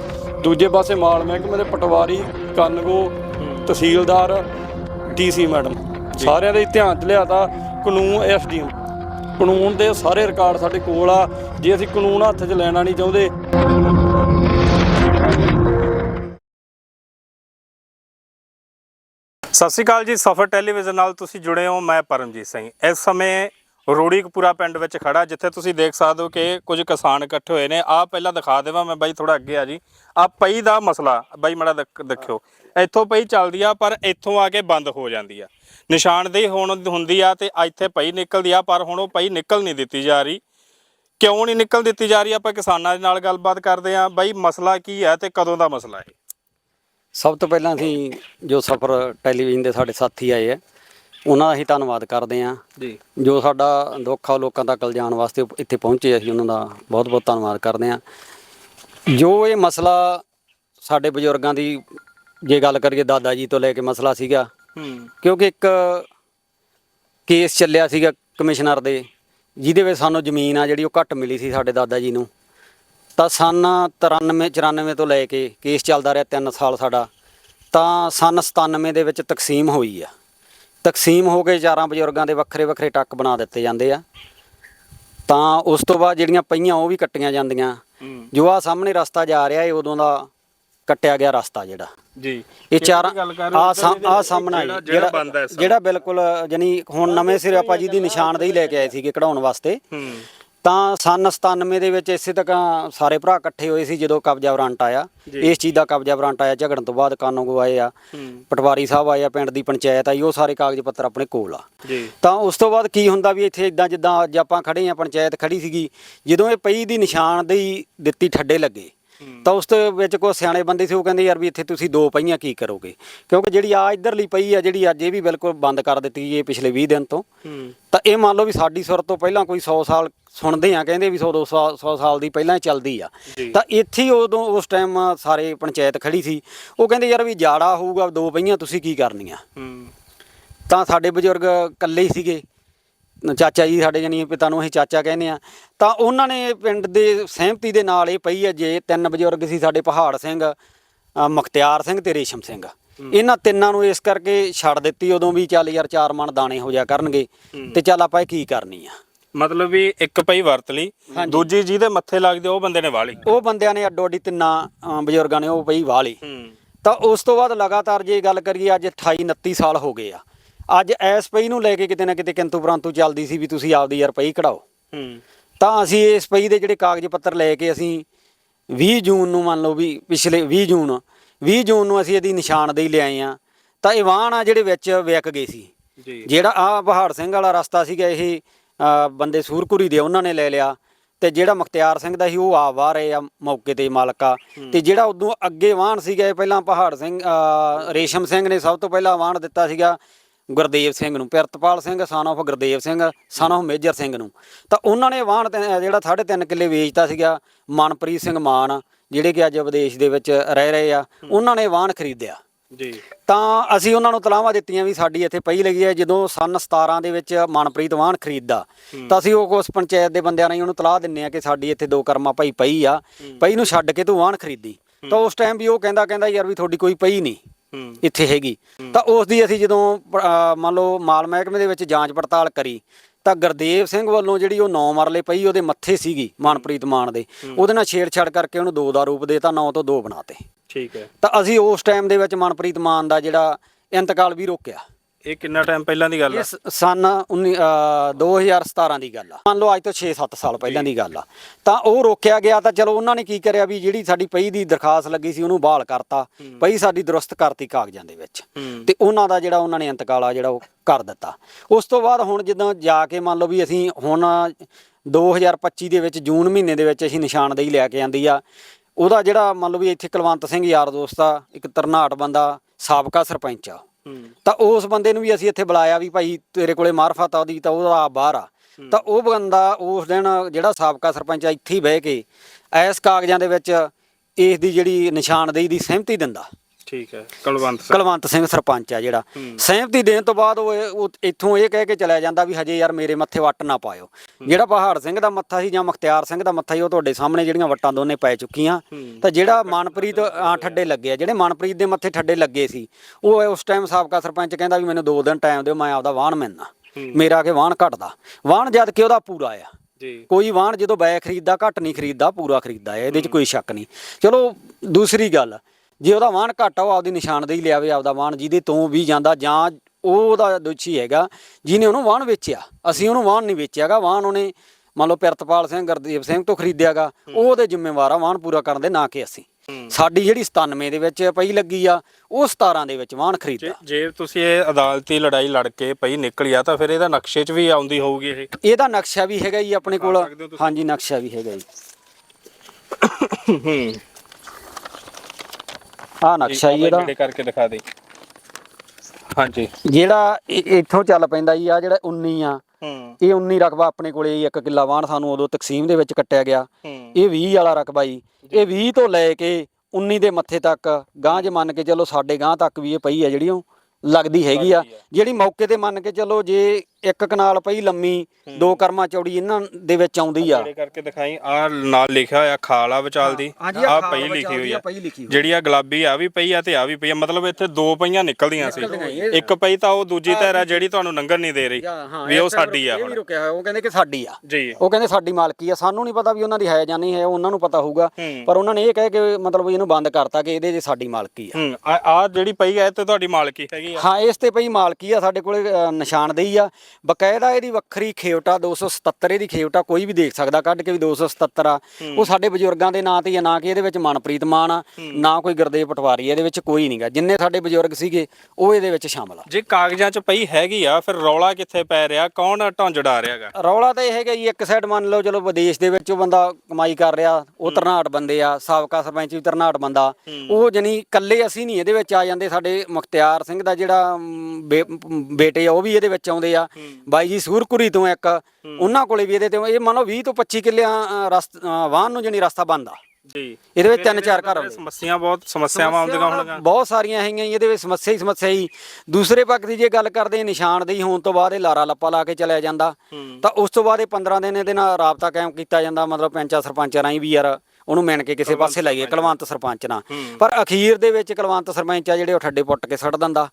D: ਦੂਜੇ ਪਾਸੇ ਮਾਲ ਮਹਿਕਮੇ ਦੇ ਪਟਵਾਰੀ ਕਾਨੂੰਗੋ ਤਹਿਸੀਲਦਾਰ ਡੀਸੀ ਮੈਡਮ। ਸਾਰਿਆਂ ਦੇ ਧਿਆਨ ਚ ਲਿਆਤਾ ਕਾਨੂੰਨ ਐਸਡੀਐਮ ਕਾਨੂੰਨ ਦੇ ਸਾਰੇ ਰਿਕਾਰਡ ਸਾਡੇ ਕੋਲ ਆ। ਜੇ ਅਸੀਂ ਕਾਨੂੰਨ ਹੱਥ 'ਚ ਲੈਣਾ ਨਹੀਂ ਚਾਹੁੰਦੇ।
E: ਸਤਿ ਸ਼੍ਰੀ ਅਕਾਲ ਜੀ, ਸਫਰ ਟੈਲੀਵਿਜ਼ਨ ਨਾਲ ਤੁਸੀਂ ਜੁੜੇ ਹੋ। ਮੈਂ ਪਰਮਜੀਤ ਸਿੰਘ। ਇਸ ਸਮੇਂ ਰੋੜੀਕਪੂਰਾ ਪਿੰਡ ਵਿੱਚ ਖੜਾ, ਜਿੱਥੇ ਤੁਸੀਂ ਦੇਖ ਸਕਦੇ ਹੋ ਕਿ ਕੁਝ ਕਿਸਾਨ ਇਕੱਠੇ ਹੋਏ ਨੇ। ਆ ਪਹਿਲਾਂ ਦਿਖਾ ਦੇਵਾਂ ਮੈਂ ਬਾਈ ਥੋੜਾ ਅੱਗੇ ਆ ਜੀ। ਆ ਪਈ ਦਾ ਮਸਲਾ, ਬਾਈ ਮੜਾ ਦੇਖਿਓ। ਇੱਥੋਂ ਪਈ ਚੱਲਦੀ ਆ, ਪਰ ਇੱਥੋਂ ਆ ਕੇ ਬੰਦ ਹੋ ਜਾਂਦੀ ਆ। ਨਿਸ਼ਾਨਦੇਹੀ ਹੋਣ ਹੁੰਦੀ ਆ ਤੇ ਇੱਥੇ ਪਈ ਨਿਕਲਦੀ ਆ, ਪਰ ਹੁਣ ਉਹ ਪਈ ਨਿਕਲ ਨਹੀਂ ਦਿੱਤੀ ਜਾ ਰਹੀ। ਕਿਉਂ ਨਹੀਂ ਨਿਕਲ ਦਿੱਤੀ ਜਾ ਰਹੀ? ਆਪਾਂ ਕਿਸਾਨਾਂ ਦੇ ਨਾਲ ਗੱਲਬਾਤ ਕਰਦੇ ਆ। ਬਾਈ, ਮਸਲਾ ਕੀ ਹੈ ਤੇ ਕਦੋਂ ਦਾ ਮਸਲਾ ਹੈ
A: ਸਭ ਤੋਂ ਪਹਿਲਾਂ ਅਸੀਂ ਜੋ ਸਫਰ ਟੈਲੀਵਿਜ਼ਨ ਦੇ ਸਾਡੇ ਸਾਥੀ ਆਏ ਆ ਉਹਨਾਂ ਦਾ ਅਸੀਂ ਧੰਨਵਾਦ ਕਰਦੇ ਹਾਂ।
E: ਜੀ।
A: ਜੋ ਸਾਡਾ ਦੁੱਖ ਆ ਉਹ ਲੋਕਾਂ ਤੱਕ ਲਿਜਾਣ ਵਾਸਤੇ ਇੱਥੇ ਪਹੁੰਚੇ ਅਸੀਂ ਉਹਨਾਂ ਦਾ ਬਹੁਤ ਬਹੁਤ ਧੰਨਵਾਦ ਕਰਦੇ ਹਾਂ। ਜੋ ਇਹ ਮਸਲਾ ਸਾਡੇ ਬਜ਼ੁਰਗਾਂ ਦੀ ਜੇ ਗੱਲ ਕਰੀਏ ਦਾਦਾ ਜੀ ਤੋਂ ਲੈ ਕੇ ਮਸਲਾ ਸੀਗਾ
E: ਹੂੰ।
A: ਕਿਉਂਕਿ ਇੱਕ ਕੇਸ ਚੱਲਿਆ ਸੀਗਾ ਕਮਿਸ਼ਨਰ ਦੇ ਜਿਹਦੇ ਵਿੱਚ ਸਾਨੂੰ ਜ਼ਮੀਨ ਆ ਜਿਹੜੀ ਉਹ ਘੱਟ ਮਿਲੀ ਸੀ ਸਾਡੇ ਦਾਦਾ ਜੀ ਨੂੰ। ਤਾਂ ਸਨ 93 94 ਤੋਂ ਲੈ ਕੇ ਕੇਸ ਚੱਲਦਾ ਰਿਹਾ 3 ਸਾਲ ਸਾਡਾ ਤਾਂ ਸਨ 97 ਦੇ ਵਿੱਚ ਤਕਸੀਮ ਹੋਈ ਆ। ਤਕਸੀਮ ਹੋ ਕੇ ਚਾਰਾਂ ਬਜ਼ੁਰਗਾਂ ਦੇ ਵੱਖਰੇ ਵੱਖਰੇ ਟੱਕ ਬਣਾ ਦਿੱਤੇ ਜਾਂਦੇ ਆ। ਤਾਂ ਉਸ ਤੋਂ ਬਾਅਦ ਜਿਹੜੀਆਂ ਪਈਆਂ ਉਹ ਵੀ ਕੱਟੀਆਂ ਜਾਂਦੀਆਂ। ਜੋ ਆ ਸਾਹਮਣੇ ਰਸਤਾ ਜਾ ਰਿਹਾ ਇਹ ਉਦੋਂ ਦਾ ਕੱਟਿਆ ਗਿਆ ਰਸਤਾ ਜਿਹੜਾ।
E: ਜੀ।
A: ਇਹ ਚਾਰ? ਆ ਆ ਸਾਹਮਣਾ
E: ਜਿਹੜਾ- ਜਿਹੜਾ
A: ਬਿਲਕੁਲ ਜਾਨੀ ਹੁਣ ਨਵੇਂ ਸਿਰੇ ਆਪਾਂ ਜੀ ਦੀ ਨਿਸ਼ਾਨਦੇਹੀ ਲੈ ਕੇ ਆਏ ਸੀਗੇ ਕਢਾਉਣ ਵਾਸਤੇ।
E: ਹੂੰ।
A: ਤਾਂ ਸਨ 97 ਦੇ ਵਿੱਚ ਇਸੇ ਤੱਕ ਸਾਰੇ ਭਰਾ ਇਕੱਠੇ ਹੋਏ ਸੀ ਜਦੋਂ ਕਬਜ਼ਾ ਵਾਰੰਟ ਆਇਆ। ਇਸ ਚੀਜ਼ ਦਾ ਕਬਜ਼ਾ ਵਾਰੰਟ ਆਇਆ ਝਗੜਨ ਤੋਂ ਬਾਅਦ ਕਾਨੂੰਗੋ ਆਏ ਆ। ਪਟਵਾਰੀ ਸਾਹਿਬ ਆਏ ਆ ਪਿੰਡ ਦੀ ਪੰਚਾਇਤ ਆਈ ਉਹ ਸਾਰੇ ਕਾਗਜ਼ ਪੱਤਰ ਆਪਣੇ ਕੋਲ ਆ। ਤਾਂ ਉਸ ਤੋਂ ਬਾਅਦ ਕੀ ਹੁੰਦਾ ਵੀ ਇੱਥੇ ਇਦਾਂ ਜਿੱਦਾਂ ਅੱਜ ਆਪਾਂ ਖੜੇ ਆ ਪੰਚਾਇਤ ਖੜੀ ਸੀਗੀ ਜਦੋਂ ਇਹ ਪਈ ਦੀ ਨਿਸ਼ਾਨਦੇਹੀ ਦਿੱਤੀ ਠੱਡੇ ਲੱਗੇ। ਤਾਂ ਉਸ ਦੇ ਵਿੱਚ ਕੋ ਸਿਆਣੇ ਬੰਦੇ ਸੀ ਉਹ ਕਹਿੰਦੇ ਯਾਰ ਵੀ ਇੱਥੇ ਤੁਸੀਂ ਦੋ ਪਈਆਂ ਕੀ ਕਰੋਗੇ? ਕਿਉਂਕਿ ਜਿਹੜੀ ਆ ਇਧਰਲੀ ਪਈ ਆ ਜਿਹੜੀ ਅੱਜ ਇਹ ਵੀ ਬਿਲਕੁਲ ਬੰਦ ਕਰ ਦਿੱਤੀ ਇਹ ਪਿਛਲੇ 20 ਦਿਨ ਤੋਂ। ਤਾਂ ਇਹ ਮੰਨ ਲਓ ਵੀ ਸਾਡੀ ਸੁਰ ਤੋਂ ਪਹਿਲਾਂ ਕੋਈ 100 ਸਾਲ ਸੁਣਦੇ ਆ ਕਹਿੰਦੇ ਵੀ 100 200 100 ਸਾਲ ਦੀ ਪਹਿਲਾਂ ਹੀ ਚੱਲਦੀ ਆ। ਤਾਂ ਇੱਥੇ ਹੀ ਉਦੋਂ ਉਸ ਟਾਈਮ ਸਾਰੇ ਪੰਚਾਇਤ ਖੜੀ ਸੀ। ਉਹ ਕਹਿੰਦੇ ਯਾਰ ਵੀ ਜਾੜਾ ਹੋਊਗਾ ਦੋ ਪਈਆਂ ਤੁਸੀਂ ਕੀ ਕਰਨੀਆਂ? ਤਾਂ ਸਾਡੇ ਬਜ਼ੁਰਗ ਇਕੱਲੇ ਹੀ ਸੀਗੇ। ਚਾਚਾ ਜੀ ਸਾਡੇ ਜਾਨੀ ਪਿਤਾ ਨੂੰ ਅਸੀਂ ਚਾਚਾ ਕਹਿੰਦੇ ਆ ਤਾਂ ਉਹਨਾਂ ਨੇ ਪਿੰਡ ਦੇ ਸਹਿਮਤੀ ਦੇ ਨਾਲ ਇਹ ਪਈ ਹੈ ਜੇ ਤਿੰਨ ਬਜ਼ੁਰਗ ਸੀ ਸਾਡੇ ਪਹਾੜ ਸਿੰਘ ਮੁਖਤਿਆਰ ਸਿੰਘ ਤੇ ਰੇਸ਼ਮ ਸਿੰਘ। ਇਹਨਾਂ ਤਿੰਨਾਂ ਨੂੰ ਇਸ ਕਰਕੇ ਛੱਡ ਦਿੱਤੀ ਉਦੋਂ ਵੀ ਚੱਲ ਯਾਰ ਚਾਰ ਮਣ ਦਾਣੇ ਹੋ ਜਾ ਕਰਨਗੇ ਤੇ ਚੱਲ ਆਪਾਂ ਇਹ ਕੀ ਕਰਨੀ ਆ।
E: ਮਤਲਬ ਵੀ ਇੱਕ ਪਈ ਵਰਤ ਲਈ ਦੂਜੀ ਜਿਹਦੇ ਮੱਥੇ ਲੱਗਦੇ ਉਹ ਬੰਦੇ ਨੇ ਵਾਲੀ
A: ਉਹ ਬੰਦਿਆਂ ਨੇ ਅੱਡੋ ਅੱਡੀ ਤਿੰਨਾਂ ਬਜ਼ੁਰਗਾਂ ਨੇ ਉਹ ਪਈ
E: ਹੂੰ।
A: ਤਾਂ ਉਸ ਤੋਂ ਬਾਅਦ ਲਗਾਤਾਰ ਜੇ ਗੱਲ ਕਰੀਏ ਅੱਜ 28 29 ਸਾਲ ਹੋ ਗਏ ਆ। ਅੱਜ ਐਸ ਪਈ ਨੂੰ ਲੈ ਕੇ ਕਿਤੇ ਨਾ ਕਿਤੇ ਕਿੰਤੂ ਪਰੰਤੂ ਚੱਲਦੀ ਸੀ ਵੀ ਤੁਸੀਂ ਆਪਦੀ ਯਾਰ ਪਈ ਕਢਾਓ।
E: ਹੂੰ।
A: ਤਾਂ ਅਸੀਂ ਇਸ ਪਈ ਦੇ ਜਿਹੜੇ ਕਾਗਜ਼ ਪੱਤਰ ਲੈ ਕੇ ਅਸੀਂ 20 ਜੂਨ ਨੂੰ ਮੰਨ ਲਓ ਵੀ ਪਿਛਲੇ 20 ਜੂਨ 20 ਜੂਨ ਨੂੰ ਅਸੀਂ ਇਹਦੀ ਨਿਸ਼ਾਨਦੇਹੀ ਲਿਆਏ ਆ ਤਾਂ ਇਹ ਵਾਹਣ ਆ ਜਿਹੜੇ ਵਿੱਚ ਵਿਕ ਗਏ ਸੀ। ਜਿਹੜਾ ਆ ਪਹਾੜ ਸਿੰਘ ਵਾਲਾ ਰਸਤਾ ਸੀਗਾ ਇਹ ਬੰਦੇ ਸੂਰਕੁਰੀ ਦੇ ਉਹਨਾਂ ਨੇ ਲੈ ਲਿਆ। ਤੇ ਜਿਹੜਾ ਮੁਖਤਿਆਰ ਸਿੰਘ ਦਾ ਸੀ ਉਹ ਆ ਵਾਹ ਰਹੇ ਆ ਮੌਕੇ ਤੇ ਮਾਲਕਾ। ਤੇ ਜਿਹੜਾ ਉਦੋਂ ਅੱਗੇ ਵਾਹਣ ਸੀਗਾ ਇਹ ਪਹਿਲਾਂ ਪਹਾੜ ਸਿੰਘ ਰੇਸ਼ਮ ਸਿੰਘ ਨੇ ਸਭ ਤੋਂ ਪਹਿਲਾਂ ਵਾਹਣ ਦਿੱਤਾ ਸੀਗਾ। ਗੁਰਦੇਵ ਸਿੰਘ ਨੂੰ Pritpal Singh son of Gurdev Singh son of Major Singh ਨੂੰ। ਤਾਂ ਉਹਨਾਂ ਨੇ ਵਾਹਣ ਜਿਹੜਾ 3.5 ਕਿੱਲੇ ਵੇਚਤਾ ਸੀਗਾ ਮਨਪ੍ਰੀਤ ਸਿੰਘ ਮਾਨ ਜਿਹੜੇ ਕਿ ਅੱਜ ਵਿਦੇਸ਼ ਦੇ ਵਿੱਚ ਰਹਿ ਰਹੇ ਆ ਉਹਨਾਂ ਨੇ ਵਾਹਣ ਖਰੀਦਿਆ।
E: ਜੀ।
A: ਤਾਂ ਅਸੀਂ ਉਹਨਾਂ ਨੂੰ ਤਲਾਹਾਂ ਦਿੱਤੀਆਂ ਵੀ ਸਾਡੀ ਇੱਥੇ ਪਈ ਲੱਗੀ ਹੈ ਜਦੋਂ ਸਨ 17 ਦੇ ਵਿੱਚ ਮਨਪ੍ਰੀਤ ਵਾਹਨ ਖਰੀਦਦਾ। ਤਾਂ ਅਸੀਂ ਉਹ ਉਸ ਪੰਚਾਇਤ ਦੇ ਬੰਦਿਆਂ ਨੇ ਉਹਨੂੰ ਤਲਾਹ ਦਿੰਨੇ ਆ ਕਿ ਸਾਡੀ ਇੱਥੇ ਦੋ ਕਰਮਾ ਭਾਈ ਪਈ ਆ ਪਈ ਨੂੰ ਛੱਡ ਕੇ ਤੂੰ ਵਾਹਨ ਖਰੀਦੀ। ਤਾਂ ਉਸ ਟਾਈਮ ਵੀ ਉਹ ਕਹਿੰਦਾ ਕਹਿੰਦਾ ਯਾਰ ਵੀ ਤੁਹਾਡੀ ਕੋਈ ਪਈ ਨਹੀਂ। ਇੱਥੇ ਹੈਗੀ। ਤਾਂ ਉਸ ਦੀ ਅਸੀਂ ਜਦੋਂ ਮੰਨ ਲਓ ਮਾਲ ਮਹਿਕਮੇ ਦੇ ਵਿੱਚ ਜਾਂਚ ਪੜਤਾਲ ਕਰੀ ਤਾਂ ਗੁਰਦੇਵ ਸਿੰਘ ਵੱਲੋਂ ਜਿਹੜੀ ਉਹ 9 ਮਰਲੇ ਪਈ ਉਹਦੇ ਮੱਥੇ ਸੀਗੀ ਮਨਪ੍ਰੀਤ ਮਾਨ ਦੇ। ਉਹਦੇ ਨਾਲ ਛੇੜਛਾੜ ਕਰਕੇ ਉਹਨੂੰ ਦੋ ਦਾ ਰੂਪ ਦੇਤਾ 9 ਤੋਂ 2 ਬਣਾਤੇ।
E: ਠੀਕ ਹੈ।
A: ਤਾਂ ਅਸੀਂ ਉਸ ਟਾਈਮ ਦੇ ਵਿੱਚ ਮਨਪ੍ਰੀਤ ਮਾਨ ਦਾ ਜਿਹੜਾ ਇੰਤਕਾਲ ਵੀ ਰੋਕਿਆ।
E: ਇਹ ਕਿੰਨਾ ਟਾਈਮ ਪਹਿਲਾਂ ਦੀ ਗੱਲ ਹੈ
A: ਇਸ ਸਨ 19 ਅ, 2017 ਦੀ ਗੱਲ ਆ। ਮੰਨ ਲਓ ਅੱਜ ਤੋਂ 6-7 ਸਾਲ ਪਹਿਲਾਂ ਦੀ ਗੱਲ ਆ। ਤਾਂ ਉਹ ਰੋਕਿਆ ਗਿਆ ਤਾਂ ਚਲੋ ਉਹਨਾਂ ਨੇ ਕੀ ਕਰਿਆ ਵੀ ਜਿਹੜੀ ਸਾਡੀ ਪਈ ਦੀ ਦਰਖਾਸਤ ਲੱਗੀ ਸੀ ਉਹਨੂੰ ਬਹਾਲ ਕਰਤਾ। ਪਈ ਸਾਡੀ ਦਰੁਸਤ ਕਰਤੀ ਕਾਗਜ਼ਾਂ ਦੇ ਵਿੱਚ। ਤੇ ਉਹਨਾਂ ਦਾ ਜਿਹੜਾ ਉਹਨਾਂ ਨੇ ਇੰਤਕਾਲ ਆ ਜਿਹੜਾ ਉਹ ਕਰ ਦਿੱਤਾ। ਉਸ ਤੋਂ ਬਾਅਦ ਹੁਣ ਜਦੋਂ ਜਾ ਕੇ ਮੰਨ ਲਓ ਵੀ ਅਸੀਂ ਹੁਣ 2025 ਦੇ ਵਿੱਚ ਜੂਨ ਮਹੀਨੇ ਦੇ ਵਿੱਚ ਅਸੀਂ ਨਿਸ਼ਾਨਦੇਹੀ ਲੈ ਕੇ ਆਂਦੀ ਆ। ਉਹਦਾ ਜਿਹੜਾ ਮੰਨ ਲਓ ਵੀ ਇੱਥੇ ਕੁਲਵੰਤ ਸਿੰਘ ਯਾਰ ਦੋਸਤ ਆ ਇੱਕ ਤਰਨਾਟ ਬੰਦਾ ਸਾਬਕਾ ਸਰਪੰਚ ਆ ਤਾਂ ਉਸ ਬੰਦੇ ਨੂੰ ਵੀ ਅਸੀਂ ਇੱਥੇ ਬੁਲਾਇਆ ਵੀ ਭਾਈ ਤੇਰੇ ਕੋਲੇ ਮਾਰਫਤ ਆ ਉਹਦੀ ਤਾਂ ਉਹਦਾ ਆਪ ਬਾਹਰ ਆ। ਤਾਂ ਉਹ ਬੰਦਾ ਉਸ ਦਿਨ ਜਿਹੜਾ ਸਾਬਕਾ ਸਰਪੰਚ ਆ ਇੱਥੇ ਹੀ ਬਹਿ ਕੇ ਐਸ ਕਾਗਜ਼ਾਂ ਦੇ ਵਿੱਚ ਇਸ ਦੀ ਜਿਹੜੀ ਨਿਸ਼ਾਨਦੇਹੀ ਦੀ ਸਹਿਮਤੀ ਦਿੰਦਾ।
E: ਠੀਕ ਹੈ ਕੁਲਵੰਤ ਸਿੰਘ।
A: ਕੁਲਵੰਤ ਸਿੰਘ ਸਰਪੰਚ ਆ ਜਿਹੜਾ। ਸਹਿਮਤੀ ਦੇਣ ਤੋਂ ਬਾਅਦ ਉਹ ਇਹ- ਉਹ ਇੱਥੋਂ ਇਹ ਕਹਿ ਕੇ ਚਲਿਆ ਜਾਂਦਾ ਵੀ ਹਜੇ ਯਾਰ ਮੇਰੇ ਮੱਥੇ ਵੱਟ ਨਾ ਪਾਇਓ। ਜਿਹੜਾ ਪਹਾੜ ਸਿੰਘ ਦਾ ਮੱਥਾ ਸੀ ਜਾਂ ਮੁਖਤਿਆਰ ਸਿੰਘ ਦਾ ਮੱਥਾ ਸੀ ਉਹ ਤੁਹਾਡੇ ਸਾਹਮਣੇ ਜਿਹੜੀਆਂ ਵੱਟਾਂ ਦੋਨੇ ਪੈ ਚੁੱਕੀਆਂ। ਤਾਂ ਜਿਹੜਾ ਮਨਪ੍ਰੀਤ ਆ ਠੱਡੇ ਲੱਗੇ ਆ ਜਿਹੜੇ ਮਨਪ੍ਰੀਤ ਦੇ ਮੱਥੇ ਠੱਡੇ ਲੱਗੇ ਸੀ ਉਹ ਉਸ ਟਾਈਮ ਸਾਬਕਾ ਸਰਪੰਚ ਕਹਿੰਦਾ ਵੀ ਮੈਨੂੰ 2 ਦਿਨ ਟਾਈਮ ਦਿਓ ਮੈਂ ਆਪਦਾ ਵਾਹਣ ਮਿਲਣਾ। ਮੇਰਾ ਕੇ ਵਾਹਣ ਘਟਦਾ। ਵਾਹਣ ਜਦ ਕਿ ਉਹਦਾ ਪੂਰਾ ਆ।
E: ਜੀ।
A: ਕੋਈ ਵਾਹਣ ਜਦੋਂ ਬੈ ਖਰੀਦਦਾ ਘੱਟ ਨਹੀਂ ਖਰੀਦਦਾ ਪੂਰਾ ਖਰੀਦਦਾ ਹੈ ਇਹਦੇ 'ਚ ਕੋਈ ਸ਼ੱਕ ਨਹੀਂ। ਚਲੋ ਦੂਸਰੀ ਗੱਲ ਜੇ ਉਹਦਾ ਵਾਹਣ ਘੱਟ ਆ ਉਹ ਆਪਦੀ ਨਿਸ਼ਾਨਦੇਹੀ ਲਿਆਵੇ ਆਪਦਾ ਵਾਹਣ ਜਿਹਦੇ ਤੋਂ ਵੀ ਜਾਂਦਾ ਜਾਂ ਉਹ ਉਹਦਾ ਦੋਸ਼ੀ ਹੈਗਾ ਜਿਹਨੇ ਉਹਨੂੰ ਵਾਹਨ ਵੇਚਿਆ। ਅਸੀਂ ਉਹਨੂੰ ਵਾਹਨ ਨਹੀਂ ਵੇਚਿਆਗਾ ਵਾਹਨ ਉਹਨੇ ਮੰਨ ਲਓ ਪਿਰਤਪਾਲ ਸਿੰਘ ਗੁਰਦੀਪ ਸਿੰਘ ਤੋਂ ਖਰੀਦਿਆਗਾ ਉਹ ਉਹਦੇ ਜ਼ਿੰਮੇਵਾਰ ਆ ਵਾਹਨ ਪੂਰਾ ਕਰਨ ਦੇ ਨਾ ਕਿ ਅਸੀਂ। ਸਾਡੀ ਜਿਹੜੀ 97 ਦੇ ਵਿੱਚ ਪਈ ਲੱਗੀ ਆ ਉਹ 17 ਦੇ ਵਿੱਚ ਵਾਹਨ ਖਰੀਦਿਆ
E: ਜੇ ਤੁਸੀਂ ਇਹ ਅਦਾਲਤੀ ਲੜਾਈ ਲੜ ਕੇ ਪਈ ਨਿਕਲੀ ਆ ਤਾਂ ਫਿਰ ਇਹਦਾ ਨਕਸ਼ੇ 'ਚ ਵੀ ਆਉਂਦੀ ਹੋਊਗੀ ਇਹ?
A: ਇਹਦਾ ਨਕਸ਼ਾ ਵੀ ਹੈਗਾ ਜੀ ਆਪਣੇ ਕੋਲ? ਹਾਂਜੀ ਨਕਸ਼ਾ ਵੀ ਹੈਗਾ ਜੀ। ਆਹ ਨਕਸ਼ਾ ਜੀ ਇਹਦਾ।
E: ਕਰਕੇ ਦਿਖਾ ਦੇ। ਹਾਂਜੀ।
A: ਜਿਹੜਾ ਇੱਥੋਂ ਚੱਲ ਪੈਂਦਾ ਜੀ ਆ ਜਿਹੜਾ 19 ਆ
E: ਹੂੰ।
A: ਇਹ 19 ਰਕਬਾ ਆਪਣੇ ਕੋਲੇ ਜੀ, ਇੱਕ ਕਿੱਲਾ ਵਾਹਣ ਸਾਨੂੰ ਉਦੋਂ ਤਕਸੀਮ ਦੇ ਵਿੱਚ ਕੱਟਿਆ ਗਿਆ।
E: ਹੂੰ।
A: ਇਹ 20 ਵਾਲਾ ਰਕਬਾ ਜੀ ਇਹ 20 ਤੋਂ ਲੈ ਕੇ 19 ਦੇ ਮੱਥੇ ਤੱਕ ਗਾਂਹ ਜੇ ਮੰਨ ਕੇ ਚੱਲੋ ਸਾਡੇ ਗਾਂਹ ਤੱਕ ਵੀ ਇਹ ਪਈ ਆ ਜਿਹੜੀ ਉਹ ਲੱਗਦੀ ਹੈਗੀ ਆ।
E: ਲੱਗਦੀ ਆ।
A: ਜਿਹੜੀ ਮੌਕੇ ਤੇ ਮੰਨ ਕੇ ਚੱਲੋ ਜੇ ਇੱਕ ਕਨਾਲ ਪਈ ਲੰਮੀ ਦੋ ਕਰਮਾ ਚੌੜੀ ਇਹਨਾਂ ਦੇ ਵਿੱਚ ਆਉਂਦੀ ਆ।
E: ਨੇੜੇ ਕਰਕੇ ਦਿਖਾਈ ਆ ਨਾਲ ਲਿਖਿਆ ਹੋਇਆ ਖਾਲਾ ਵਿਚਾਲ ਦੀ।
A: ਹਾਂਜੀ,
E: ਆ
A: ਆਹ
E: ਪਈ ਲਿਖੀ
A: ਵਿਚਾਲ
E: ਹੋਈ ਆ।
A: ਆ, ਪਈ ਲਿਖੀ ਹੋਈ।
E: ਜਿਹੜੀ ਆ ਗੁਲਾਬੀ ਆ ਵੀ ਪਈ ਆ ਤੇ ਆ ਵੀ ਪਈ ਆ। ਮਤਲਬ ਇੱਥੇ ਦੋ ਪਈਆਂ ਨਿਕਲਦੀਆਂ ਸੀ। ਇੱਕ ਪਈ ਤਾਂ ਉਹ ਦੂਜੀ ਧਿਰ ਆ ਜਿਹੜੀ ਤੁਹਾਨੂੰ ਲੰਘਣ ਨਹੀਂ ਦੇ ਰਹੀ।
A: ਹਾਂ,
E: ਵੀ ਉਹ ਸਾਡੀ ਆ
A: ਇਹ ਵੀ
E: ਹੁਣ।
A: ਰੁਕਿਆ ਹੋਇਆ ਉਹ ਕਹਿੰਦੇ ਕਿ ਸਾਡੀ ਆ।
E: ਜੀ।
A: ਉਹ ਕਹਿੰਦੇ ਸਾਡੀ ਮਾਲਕੀ ਆ। ਸਾਨੂੰ ਨਹੀਂ ਪਤਾ ਵੀ ਉਹਨਾਂ ਦੀ ਹੈ ਜਾਂ ਨਹੀਂ ਹੈ ਉਹਨਾਂ ਨੂੰ ਪਤਾ ਹੋਊਗਾ।
E: ਹੂੰ।
A: ਪਰ ਉਹਨਾਂ ਨੇ ਇਹ ਕਹਿ ਕੇ ਮਤਲਬ ਇਹਨੂੰ ਬੰਦ ਕਰਤਾ ਕਿ ਇਹਦੇ 'ਚ ਸਾਡੀ ਮਾਲਕੀ ਆ।
E: ਹੂੰ। ਆ ਆ ਜਿਹੜੀ ਪਈ ਆ ਇਹ ਤੇ ਤੁਹਾਡੀ ਮਾਲਕੀ ਹੈਗੀ ਆ।
A: ਹਾਂ ਇਸ ਤੇ ਪਈ ਮਾਲਕੀ ਆ ਸਾਡੇ ਕੋਲੇ ਅ, ਨਿਸ਼ਾਨਦੇਹੀ ਆ। ਬਕਾਇਦਾ ਇਹਦੀ ਵੱਖਰੀ ਖੇਵਟਾ 277 ਇਹਦੀ ਖੇਵਟਾ ਕੋਈ ਵੀ ਦੇਖ ਸਕਦਾ ਕੱਢ ਕੇ ਵੀ 277 ਆ। ਉਹ ਸਾਡੇ ਬਜ਼ੁਰਗਾਂ ਦੇ ਨਾਂ ਤੇ ਆ ਨਾ ਕਿ ਇਹਦੇ ਵਿੱਚ ਮਨਪ੍ਰੀਤ ਮਾਨ ਆ ਨਾ ਕੋਈ ਗੁਰਦੇਵ ਪਟਵਾਰੀ ਇਹਦੇ ਵਿੱਚ ਕੋਈ ਨਹੀਂਗਾ ਜਿੰਨੇ ਸਾਡੇ ਬਜ਼ੁਰਗ ਸੀਗੇ ਉਹ ਇਹਦੇ ਵਿੱਚ ਸ਼ਾਮਲ ਆ।
E: ਜੇ ਕਾਗਜ਼ਾਂ 'ਚ ਪਈ ਹੈਗੀ ਆ ਫਿਰ ਰੌਲਾ ਕਿੱਥੇ ਪੈ ਰਿਹਾ? ਕੌਣ ਢੌਂਜੜਾ ਰਿਹਾਗਾ?
A: ਰੌਲਾ ਤਾਂ ਇਹ ਹੈਗਾ ਜੀ ਇੱਕ ਸਾਈਡ ਮੰਨ ਲਓ ਚਲੋ ਵਿਦੇਸ਼ ਦੇ ਵਿੱਚ ਉਹ ਬੰਦਾ ਕਮਾਈ ਕਰ ਰਿਹਾ ਉਹ ਤਰਨਾਟ ਬੰਦੇ ਆ ਸਾਬਕਾ ਸਰਪੰਚ ਵੀ ਤਰਨਾਟ ਬੰਦਾ। ਉਹ ਜਣੀ ਇਕੱਲੇ ਅਸੀਂ ਨਹੀਂ ਇਹਦੇ ਵਿੱਚ ਆ ਜਾਂਦੇ ਸਾਡੇ ਮੁਖਤਿਆਰ ਸਿੰਘ ਦਾ ਜਿਹੜਾ ਬੇਟੇ ਆ ਉਹ ਵੀ ਇਹਦੇ ਵਿੱਚ ਆਉਂਦੇ ਆ। ਬਾਈ ਜੀ ਸੂਰਕੁਰੀ ਤੋਂ ਇੱਕ। ਉਹਨਾਂ ਕੋਲੇ ਵੀ ਇਹਦੇ ਤੇ ਇਹ ਮੰਨ ਲਓ 20 ਤੋਂ 25 ਕਿੱਲਿਆਂ ਰਸਤ ਵਾਹਨ ਨੂੰ ਜਣੀ ਰਸਤਾ ਬੰਦਾ
E: ਜੀ।
A: ਇਹਦੇ ਵਿੱਚ ਤਿੰਨ ਚਾਰ ਘਰ ਆਉਂਦੇ
E: ਸਮੱਸਿਆ ਬਹੁਤ ਸਮੱਸਿਆਵਾਂ ਆਉਂਦੀਆਂ ਹੋਣਗੀਆਂ।
A: ਬਹੁਤ ਸਾਰੀਆਂ ਹੈਗੀਆਂ ਜੀ, ਇਹਦੇ ਵਿੱਚ ਸਮੱਸਿਆ ਹੀ ਸਮੱਸਿਆ ਹੀ ਦੂਸਰੇ ਪੱਖ ਦੀ ਜੇ ਗੱਲ ਕਰਦੇ ਹਾਂ, ਨਿਸ਼ਾਨਦੇਹੀ ਹੋਣ ਤੋਂ ਬਾਅਦ ਇਹ ਲਾਰਾ ਲੱਪਾ ਲਾ ਕੇ ਚਲਿਆ ਜਾਂਦਾ। ਤਾਂ ਉਸ ਤੋਂ ਬਾਅਦ ਇਹ 15 ਦਿਨ ਇਹਦੇ ਨਾਲ ਰਾਬਤਾ ਕਾਇਮ ਕੀਤਾ ਜਾਂਦਾ ਮਤਲਬ ਪੰਚਾਇਤ ਸਰਪੰਚਾਂ ਰਾਹੀਂ ਵੀ ਯਾਰ। ਉਹਨੂੰ ਮਿਣ ਕੇ ਕਿਸੇ ਪਾਸੇ ਲਾਈਏ ਕਲਵੰਤ ਸਰਪੰਚ ਨਾਲ। ਪਰ ਅਖੀਰ ਦੇ ਵਿੱਚ ਕਲਵੰਤ ਸਰਪੰਚ ਆ ਜਿਹੜੇ ਉਹ ਠੱਡੇ ਪੁੱਟ ਕੇ ਸੱਟ ਦਿੰਦਾ।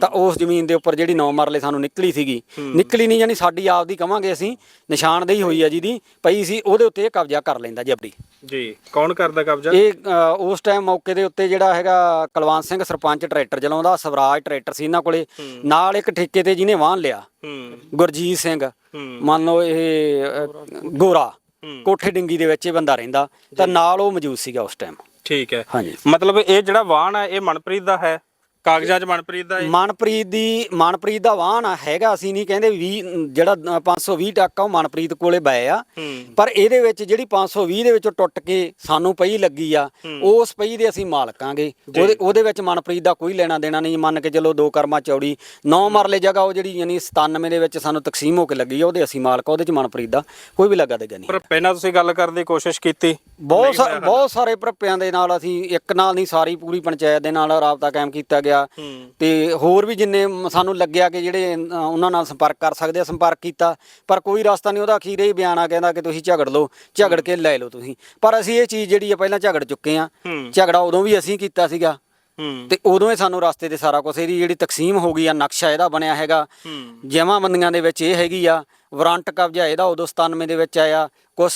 A: ਤਾਂ ਉਸ ਜ਼ਮੀਨ ਦੇ ਉੱਪਰ ਜਿਹੜੀ 9 ਮਰਲੇ ਸਾਨੂੰ ਨਿਕਲੀ ਸੀਗੀ। ਨਿਕਲੀ ਨਹੀਂ ਜਾਨੀ ਸਾਡੀ ਆਪ ਦੀ ਕਵਾਂਗੇ ਅਸੀਂ। ਨਿਸ਼ਾਨਦੇਹੀ ਹੋਈ ਆ ਜਿਹਦੀ। ਪਈ ਸੀ ਉਹਦੇ ਉੱਤੇ ਇਹ ਕਬਜ਼ਾ ਕਰ ਲੈਂਦਾ ਜਬਰੀ
E: ਜੀ ਕੌਣ ਕਰਦਾ ਕਬਜ਼ਾ?
A: ਇਹ ਅ, ਉਸ ਟਾਈਮ ਮੌਕੇ ਦੇ ਉੱਤੇ ਜਿਹੜਾ ਹੈਗਾ ਕੁਲਵੰਤ ਸਿੰਘ ਸਰਪੰਚ ਟਰੈਕਟਰ ਚਲਾਉਂਦਾ ਸਵਰਾਜ ਟਰੈਕਟਰ ਸੀ ਇਹਨਾਂ ਕੋਲੇ। ਨਾਲ ਇੱਕ ਠੇਕੇ ਤੇ ਜਿਹਨੇ ਵਾਹਨ ਲਿਆ।
E: ਹੂੰ।
A: ਗੁਰਜੀਤ ਸਿੰਘ। ਮੰਨ ਲਓ ਇਹ ਅ, ਗੋਰਾ। ਕੋਠੇ ਡਿੰਗੀ ਦੇ ਵਿੱਚ ਇਹ ਬੰਦਾ ਰਹਿੰਦਾ ਤਾਂ ਨਾਲ ਉਹ ਮੌਜੂਦ ਸੀਗਾ ਉਸ ਟਾਈਮ
E: ਠੀਕ ਹੈ।
A: ਹਾਂਜੀ।
E: ਮਤਲਬ ਇਹ ਜਿਹੜਾ ਵਾਹਨ ਹੈ ਇਹ ਮਨਪ੍ਰੀਤ ਦਾ ਹੈ? ਕਾਗਜ਼ਾਂ 'ਚ ਮਨਪ੍ਰੀਤ ਦਾ
A: ਮਨਪ੍ਰੀਤ ਦੀ ਮਨਪ੍ਰੀਤ ਦਾ ਵਾਹਨ ਆ ਹੈਗਾ ਅਸੀਂ ਨਹੀਂ ਕਹਿੰਦੇ 20 ਜਿਹੜਾ ਅ, 520 ਟੱਕਾ ਉਹ ਮਨਪ੍ਰੀਤ ਕੋਲੇ ਬੈ ਆ।
E: ਹੂੰ।
A: ਪਰ ਇਹਦੇ ਵਿੱਚ ਜਿਹੜੀ 520 ਦੇ ਵਿੱਚੋਂ ਟੁੱਟ ਕੇ ਸਾਨੂੰ ਪਈ ਲੱਗੀ ਆ ਉਸ ਪਈ ਦੇ ਅਸੀਂ ਮਾਲਕਾਂਗੇ। ਉਹਦੇ ਉਹਦੇ ਵਿੱਚ ਮਨਪ੍ਰੀਤ ਦਾ ਕੋਈ ਲੈਣਾ ਦੇਣਾ ਨਹੀਂ। ਮੰਨ ਕੇ ਚੱਲੋ ਦੋ ਕਰਮਾ ਚੌੜੀ 9 ਮਰਲੇ ਜਗ੍ਹਾ ਉਹ ਜਿਹੜੀ ਯਾਨੀ 97 ਦੇ ਵਿੱਚ ਸਾਨੂੰ ਤਕਸੀਮ ਹੋ ਕੇ ਲੱਗੀ ਆ ਉਹਦੇ ਅਸੀਂ ਮਾਲਕ ਆ, ਉਹਦੇ ਚ ਮਨਪ੍ਰੀਤ ਦਾ ਕੋਈ ਵੀ ਲੱਗਾ ਦੇਗਾ ਨਹੀਂ।
E: ਪਰ ਪਹਿਲਾਂ ਤੁਸੀਂ ਗੱਲ ਕਰਨ ਦੀ ਕੋਸ਼ਿਸ਼ ਕੀਤੀ?
A: ਬਹੁਤ ਸਾ- ਬਹੁਤ ਸਾਰੇ ਭਰਪਿਆਂ ਦੇ ਨਾਲ ਅਸੀਂ ਇੱਕ ਨਾਲ ਨਹੀਂ ਸਾਰੀ ਪੂਰੀ ਪੰਚਾਇਤ ਦੇ ਨਾਲ ਰਾਬਤਾ ਕਾਇਮ ਕੀਤਾ ਗਿਆ। ਤੇ ਹੋਰ ਵੀ ਜਿੰਨੇ ਸਾਨੂੰ ਲੱਗਿਆ ਕਿ ਜਿਹੜੇ ਅ, ਉਹਨਾਂ ਨਾਲ ਸੰਪਰਕ ਕਰ ਸਕਦੇ ਆ ਸੰਪਰਕ ਕੀਤਾ। ਪਰ ਕੋਈ ਰਸਤਾ ਨਹੀਂ ਉਹਦਾ ਅਖੀਰੇ ਹੀ ਬਿਆਨ ਆ ਕਹਿੰਦਾ ਕਿ ਤੁਸੀਂ ਝਗੜ ਲਓ ਝਗੜ ਕੇ ਲੈ ਲਓ ਤੁਸੀਂ। ਪਰ ਅਸੀਂ ਇਹ ਚੀਜ਼ ਜਿਹੜੀ ਆ ਪਹਿਲਾਂ ਝਗੜ ਚੁੱਕੇ ਆ।
E: ਹੂੰ।
A: ਝਗੜਾ ਉਦੋਂ ਵੀ ਅਸੀਂ ਕੀਤਾ ਸੀਗਾ।
E: ਹੂੰ।
A: ਤੇ ਉਦੋਂ ਹੀ ਸਾਨੂੰ ਰਸਤੇ ਤੇ ਸਾਰਾ ਕੁਝ ਇਹਦੀ ਜਿਹੜੀ ਤਕਸੀਮ ਹੋ ਗਈ ਆ ਨਕਸ਼ਾ ਇਹਦਾ ਬਣਿਆ ਹੈਗਾ।
E: ਹੂੰ।
A: ਜਮਾਂ ਬੰਦੀਆਂ ਦੇ ਵਿੱਚ ਇਹ ਹੈਗੀ ਆ ਵਾਰੰਟ ਕਬਜ਼ਾ ਇਹਦਾ ਉਦੋਂ 97 ਦੇ ਵਿੱਚ ਆਇਆ। ਕੁਝ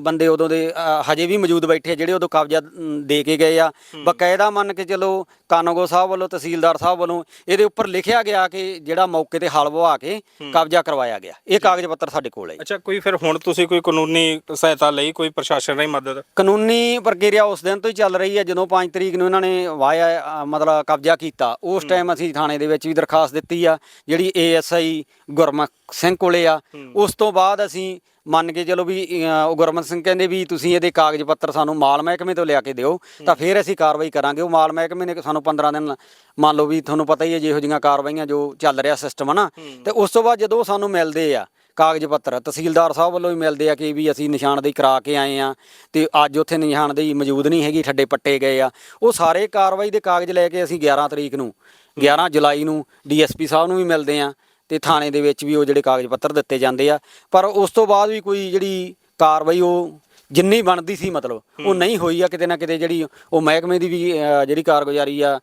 A: ਬੰਦੇ ਉਦੋਂ ਦੇ ਅ, ਹਜੇ ਵੀ ਮੌਜੂਦ ਬੈਠੇ ਆ ਜਿਹੜੇ ਉਦੋਂ ਕਬਜ਼ਾ ਦੇ ਕੇ ਗਏ ਆ। ਬਕਾਇਦਾ ਮੰਨ ਕੇ ਚੱਲੋ ਕਾਨੂੰਗੋ ਸਾਹਿਬ ਵੱਲੋਂ ਤਹਿਸੀਲਦਾਰ ਸਾਹਿਬ ਵੱਲੋਂ ਇਹਦੇ ਉੱਪਰ ਲਿਖਿਆ ਗਿਆ ਕਿ ਜਿਹੜਾ ਮੌਕੇ ਤੇ ਹਲ ਵਹਾ ਕੇ ਕਬਜ਼ਾ ਕਰਵਾਇਆ ਗਿਆ। ਇਹ ਕਾਗਜ਼ ਪੱਤਰ ਸਾਡੇ ਕੋਲ ਹੈ।
E: ਅੱਛਾ ਕੋਈ ਫਿਰ ਹੁਣ ਤੁਸੀਂ ਕੋਈ ਕਾਨੂੰਨੀ ਸਹਾਇਤਾ ਲਈ ਕੋਈ ਪ੍ਰਸ਼ਾਸਨ ਰਾਹੀਂ ਮਦਦ?
A: ਕਾਨੂੰਨੀ ਪ੍ਰਕਿਰਿਆ ਉਸ ਦਿਨ ਤੋਂ ਹੀ ਚੱਲ ਰਹੀ ਹੈ ਜਦੋਂ 5 ਤਰੀਕ ਨੂੰ ਇਹਨਾਂ ਨੇ ਵਾਇਆ ਅ, ਮਤਲਬ ਕਬਜ਼ਾ ਕੀਤਾ। ਉਸ ਟਾਈਮ ਅਸੀਂ ਥਾਣੇ ਦੇ ਵਿੱਚ ਵੀ ਦਰਖਾਸਤ ਦਿੱਤੀ ਆ ਜਿਹੜੀ ਏਐਸਆਈ ਗੁਰਮੁਖ ਸਿੰਘ ਕੋਲੇ ਆ ਉਸ ਤੋਂ ਬਾਅਦ ਅਸੀਂ ਮੰਨ ਕੇ ਚਲੋ ਵੀ ਅ, ਉਹ ਗੁਰਮੁਖ ਸਿੰਘ ਕਹਿੰਦੇ ਵੀ ਤੁਸੀਂ ਇਹਦੇ ਕਾਗਜ਼ ਪੱਤਰ ਸਾਨੂੰ ਮਾਲ ਮਹਿਕਮੇ ਤੋਂ ਲਿਆ ਕੇ ਦਿਓ ਤਾਂ ਫਿਰ ਅਸੀਂ ਕਾਰਵਾਈ ਕਰਾਂਗੇ। ਉਹ ਮਾਲ ਮਹਿਕਮੇ ਨੇ ਸਾਨੂੰ 15 ਦਿਨ ਮੰਨ ਲਓ ਵੀ ਤੁਹਾਨੂੰ ਪਤਾ ਹੀ ਹੈ ਜਿਹੋ ਜਿਹੀਆਂ ਕਾਰਵਾਈਆਂ ਜੋ ਚੱਲ ਰਿਹਾ ਸਿਸਟਮ ਹਨਾ? ਤੇ ਉਸ ਤੋਂ ਬਾਅਦ ਜਦੋਂ ਉਹ ਸਾਨੂੰ ਮਿਲਦੇ ਆ ਕਾਗਜ਼ ਪੱਤਰ ਤਹਿਸੀਲਦਾਰ ਸਾਹਿਬ ਵੱਲੋਂ ਵੀ ਮਿਲਦੇ ਆ ਕਿ ਵੀ ਅਸੀਂ ਨਿਸ਼ਾਨਦੇਹੀ ਕਰਾ ਕੇ ਆਏ ਆ ਤੇ ਅੱਜ ਉੱਥੇ ਨਿਸ਼ਾਨਦੇਹੀ ਮੌਜੂਦ ਨਹੀਂ ਹੈਗੀ ਠੱਡੇ ਪੱਟੇ ਗਏ ਆ। ਉਹ ਸਾਰੇ ਕਾਰਵਾਈ ਦੇ ਕਾਗਜ਼ ਲੈ ਕੇ ਅਸੀਂ 11 ਤਰੀਕ ਨੂੰ 11 ਜੁਲਾਈ ਨੂੰ ਡੀਐਸਪੀ ਸਾਹਿਬ ਨੂੰ ਵੀ ਮਿਲਦੇ ਆ। ਤੇ ਥਾਣੇ ਦੇ ਵਿੱਚ ਵੀ ਉਹ ਜਿਹੜੇ ਕਾਗਜ਼ ਪੱਤਰ ਦਿੱਤੇ ਜਾਂਦੇ ਆ। ਪਰ ਉਸ ਤੋਂ ਬਾਅਦ ਵੀ ਕੋਈ ਜਿਹੜੀ ਕਾਰਵਾਈ ਉਹ ਜਿੰਨੀ ਬਣਦੀ ਸੀ ਮਤਲਬ ਉਹ ਨਹੀਂ ਹੋਈ ਆ ਕਿਤੇ ਨਾ ਕਿਤੇ ਜਿਹੜੀ ਉਹ ਮਹਿਕਮੇ ਦੀ ਵੀ ਜਿਹੜੀ ਕਾਰਗੁਜ਼ਾਰੀ ਆ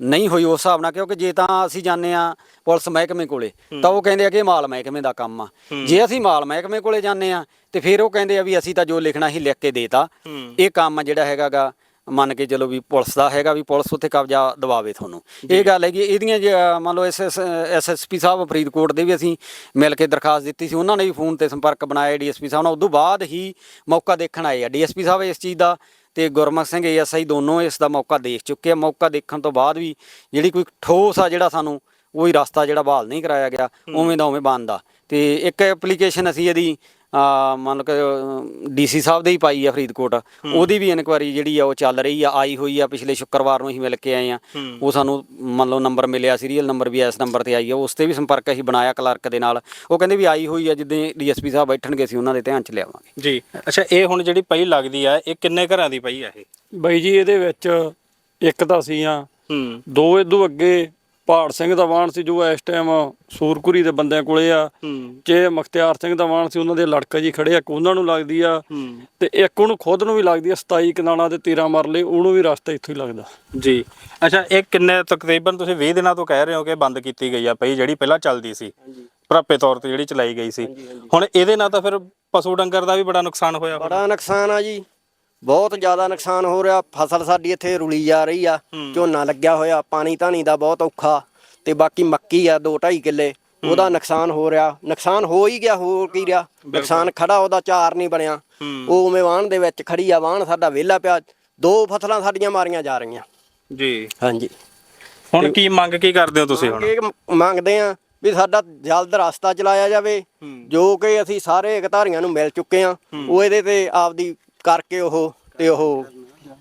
A: ਨਹੀਂ ਹੋਈ ਉਸ ਹਿਸਾਬ ਨਾਲ ਕਿਉਂਕਿ ਜੇ ਤਾਂ ਅਸੀਂ ਜਾਂਦੇ ਆ ਪੁਲਿਸ ਮਹਿਕਮੇ ਕੋਲੇ ਤਾਂ ਉਹ ਕਹਿੰਦੇ ਆ ਕਿ ਇਹ ਮਾਲ ਮਹਿਕਮੇ ਦਾ ਕੰਮ ਆ। ਜੇ ਅਸੀਂ ਮਾਲ ਮਹਿਕਮੇ ਕੋਲੇ ਜਾਂਦੇ ਆ ਤੇ ਫਿਰ ਉਹ ਕਹਿੰਦੇ ਆ ਵੀ ਅਸੀਂ ਤਾਂ ਜੋ ਲਿਖਣਾ ਸੀ ਲਿਖ ਕੇ ਦੇਤਾ ਇਹ ਕੰਮ ਜਿਹੜਾ ਹੈਗਾਗਾ ਮੰਨ ਕੇ ਚਲੋ ਵੀ ਪੁਲਿਸ ਦਾ ਹੈਗਾ ਵੀ ਪੁਲਿਸ ਉੱਥੇ ਕਬਜ਼ਾ ਦਬਾਵੇ ਤੁਹਾਨੂੰ। ਇਹ ਗੱਲ ਹੈਗੀ ਇਹਦੀਆਂ ਜੇ ਮੰਨ ਲਓ ਐਸ ਐਸਐਸਪੀ ਸਾਹਿਬ ਫਰੀਦਕੋਟ ਦੇ ਵੀ ਅਸੀਂ ਮਿਲ ਕੇ ਦਰਖਾਸਤ ਦਿੱਤੀ ਸੀ ਉਹਨਾਂ ਨੇ ਵੀ ਫੋਨ ਤੇ ਸੰਪਰਕ ਬਣਾਇਆ ਡੀਐਸਪੀ ਸਾਹਿਬ ਨਾਲ। ਉਦੋਂ ਬਾਅਦ ਹੀ ਮੌਕਾ ਦੇਖਣ ਆਏ ਆ। ਡੀਐਸਪੀ ਸਾਹਿਬ ਇਸ ਚੀਜ਼ ਦਾ ਤੇ ਗੁਰਮੁਖ ਸਿੰਘ ਏਐਸਆਈ ਦੋਨੋਂ ਇਸ ਦਾ ਮੌਕਾ ਦੇਖ ਚੁੱਕੇ ਆ। ਮੌਕਾ ਦੇਖਣ ਤੋਂ ਬਾਅਦ ਵੀ ਜਿਹੜੀ ਕੋਈ ਠੋਸ ਆ ਜਿਹੜਾ ਸਾਨੂੰ ਉਹੀ ਰਸਤਾ ਜਿਹੜਾ ਬਹਾਲ ਨਹੀਂ ਕਰਾਇਆ ਗਿਆ ਉਵੇਂ ਦਾ ਉਵੇਂ ਬੰਦ ਆ ਤੇ ਇੱਕ ਐਪਲੀਕੇਸ਼ਨ ਅਸੀਂ ਇਹਦੀ ਆ ਮੰਨ ਕੇ ਡੀਸੀ ਸਾਹਿਬ ਦੇ ਹੀ ਪਾਈ ਆ ਫਰੀਦਕੋਟ। ਉਹਦੀ ਵੀ ਇਨਕੁਆਰੀ ਜਿਹੜੀ ਆ ਉਹ ਚੱਲ ਰਹੀ ਆ ਆਈ ਹੋਈ ਆ ਪਿਛਲੇ ਸ਼ੁੱਕਰਵਾਰ ਨੂੰ ਅਸੀਂ ਮਿਲ ਕੇ ਆਏ ਆ। ਉਹ ਸਾਨੂੰ ਮੰਨ ਲਓ ਨੰਬਰ ਮਿਲਿਆ ਸੀਰੀਅਲ ਨੰਬਰ ਵੀ ਇਸ ਨੰਬਰ ਤੇ ਆਈ ਆ। ਉਸ ਤੇ ਵੀ ਸੰਪਰਕ ਅਸੀਂ ਬਣਾਇਆ ਕਲਰਕ ਦੇ ਨਾਲ। ਉਹ ਕਹਿੰਦੇ ਵੀ ਆਈ ਹੋਈ ਆ ਜਿੱਦਾਂ ਡੀਐਸਪੀ ਸਾਹਿਬ ਬੈਠਣਗੇ ਅਸੀਂ ਉਹਨਾਂ ਦੇ ਧਿਆਨ ਚ ਲਿਆਵਾਂਗੇ।
E: ਜੀ। ਅੱਛਾ ਇਹ ਹੁਣ ਜਿਹੜੀ ਪਈ ਲੱਗਦੀ ਆ ਇਹ ਕਿੰਨੇ ਘਰਾਂ ਦੀ ਪਈ ਆ ਇਹ?
D: ਬਾਈ ਜੀ ਇਹਦੇ ਵਿੱਚ ਇੱਕ ਤਾਂ ਸੀ ਆ
E: ਹੂੰ।
D: ਦੋ ਇਦੋਂ ਅੱਗੇ ਪਹਾੜ ਸਿੰਘ ਦਾ ਵਾਹਣ ਸੀ ਜੋ ਇਸ ਟਾਈਮ ਸੂਰਕੁਰੀ ਦੇ ਬੰਦਿਆਂ ਕੋਲੇ ਆ। ਜੇ ਮੁਖਤਿਆਰ ਸਿੰਘ ਦਾ ਵਾਹਣ ਸੀ ਉਹਨਾਂ ਦੇ ਲੜਕਾ ਜੀ ਖੜੇ ਆ ਉਹਨਾਂ ਨੂੰ ਲੱਗਦੀ ਆ। ਤੇ ਇੱਕ ਉਹਨੂੰ ਖੁਦ ਨੂੰ ਵੀ ਲੱਗਦੀ ਆ 27 ਕਨਾਲਾਂ ਦੇ 13 ਮਰਲੇ ਉਹਨੂੰ ਵੀ ਰਸਤਾ ਇੱਥੋਂ ਹੀ ਲੱਗਦਾ।
E: ਜੀ। ਅੱਛਾ ਇਹ ਕਿੰਨੇ ਤਕਰੀਬਨ ਤੁਸੀਂ 20 ਦਿਨਾਂ ਤੋਂ ਕਹਿ ਰਹੇ ਹੋ ਕਿ ਬੰਦ ਕੀਤੀ ਗਈ ਆ ਪਈ ਜਿਹੜੀ ਪਹਿਲਾਂ ਚੱਲਦੀ ਸੀ? ਪ੍ਰਾਪੇ ਤੌਰ ਤੇ ਜਿਹੜੀ ਚਲਾਈ ਗਈ ਸੀ। ਹੁਣ ਇਹਦੇ ਨਾਲ ਤਾਂ ਫਿਰ ਪਸ਼ੂ ਡੰਗਰ ਦਾ ਵੀ ਬੜਾ ਨੁਕਸਾਨ ਹੋਇਆ।
F: ਬੜਾ ਨੁਕਸਾਨ ਆ ਜੀ। ਬਹੁਤ ਜ਼ਿਆਦਾ ਨੁਕਸਾਨ ਹੋ ਰਿਹਾ ਫਸਲ ਸਾਡੀ ਇੱਥੇ ਰੁਲੀ ਜਾ ਰਹੀ ਆ ਝੋਨਾ ਲੱਗਿਆ ਹੋਇਆ ਪਾਣੀ ਧਾਣੀ ਦਾ ਬਹੁਤ ਔਖਾ ਤੇ ਬਾਕੀ ਮੱਕੀ ਆ 2.5 ਕਿੱਲੇ ਉਹਦਾ ਨੁਕਸਾਨ ਹੋ ਰਿਹਾ ਨੁਕਸਾਨ ਹੋ ਹੀ ਗਿਆ ਹੋ ਕੀ ਰਿਹਾ ਨੁਕਸਾਨ ਖੜਾ ਉਹਦਾ ਚਾਰ ਨਹੀਂ ਬਣਿਆ ਉਹ ਉਵੇਂ ਵਾਹਣ ਦੇ ਵਿੱਚ ਖੜੀ ਆ ਵਾਹਣ ਸਾਡਾ ਵਿਹਲਾ ਪਿਆ ਦੋ ਫਸਲਾਂ ਸਾਡੀਆਂ ਮਾਰੀਆਂ ਜਾ ਰਹੀਆਂ।
E: ਜੀ।
F: ਹਾਂਜੀ।
E: ਹੁਣ ਕੀ ਮੰਗ ਕੀ ਕਰਦੇ ਹੋ ਤੁਸੀਂ ਹੁਣ?
F: ਇਹ ਮੰਗਦੇ ਆ ਵੀ ਸਾਡਾ ਜਲਦ ਰਸਤਾ ਚਲਾਇਆ ਜਾਵੇ ਜੋ ਕਿ ਅਸੀਂ ਸਾਰੇ ਅਧਿਕਾਰੀਆਂ ਨੂੰ ਮਿਲ ਚੁੱਕੇ ਆ ਉਹ ਇਹਦੇ ਤੇ ਆਪਦੀ ਕਰਕੇ ਉਹ ਤੇ ਉਹ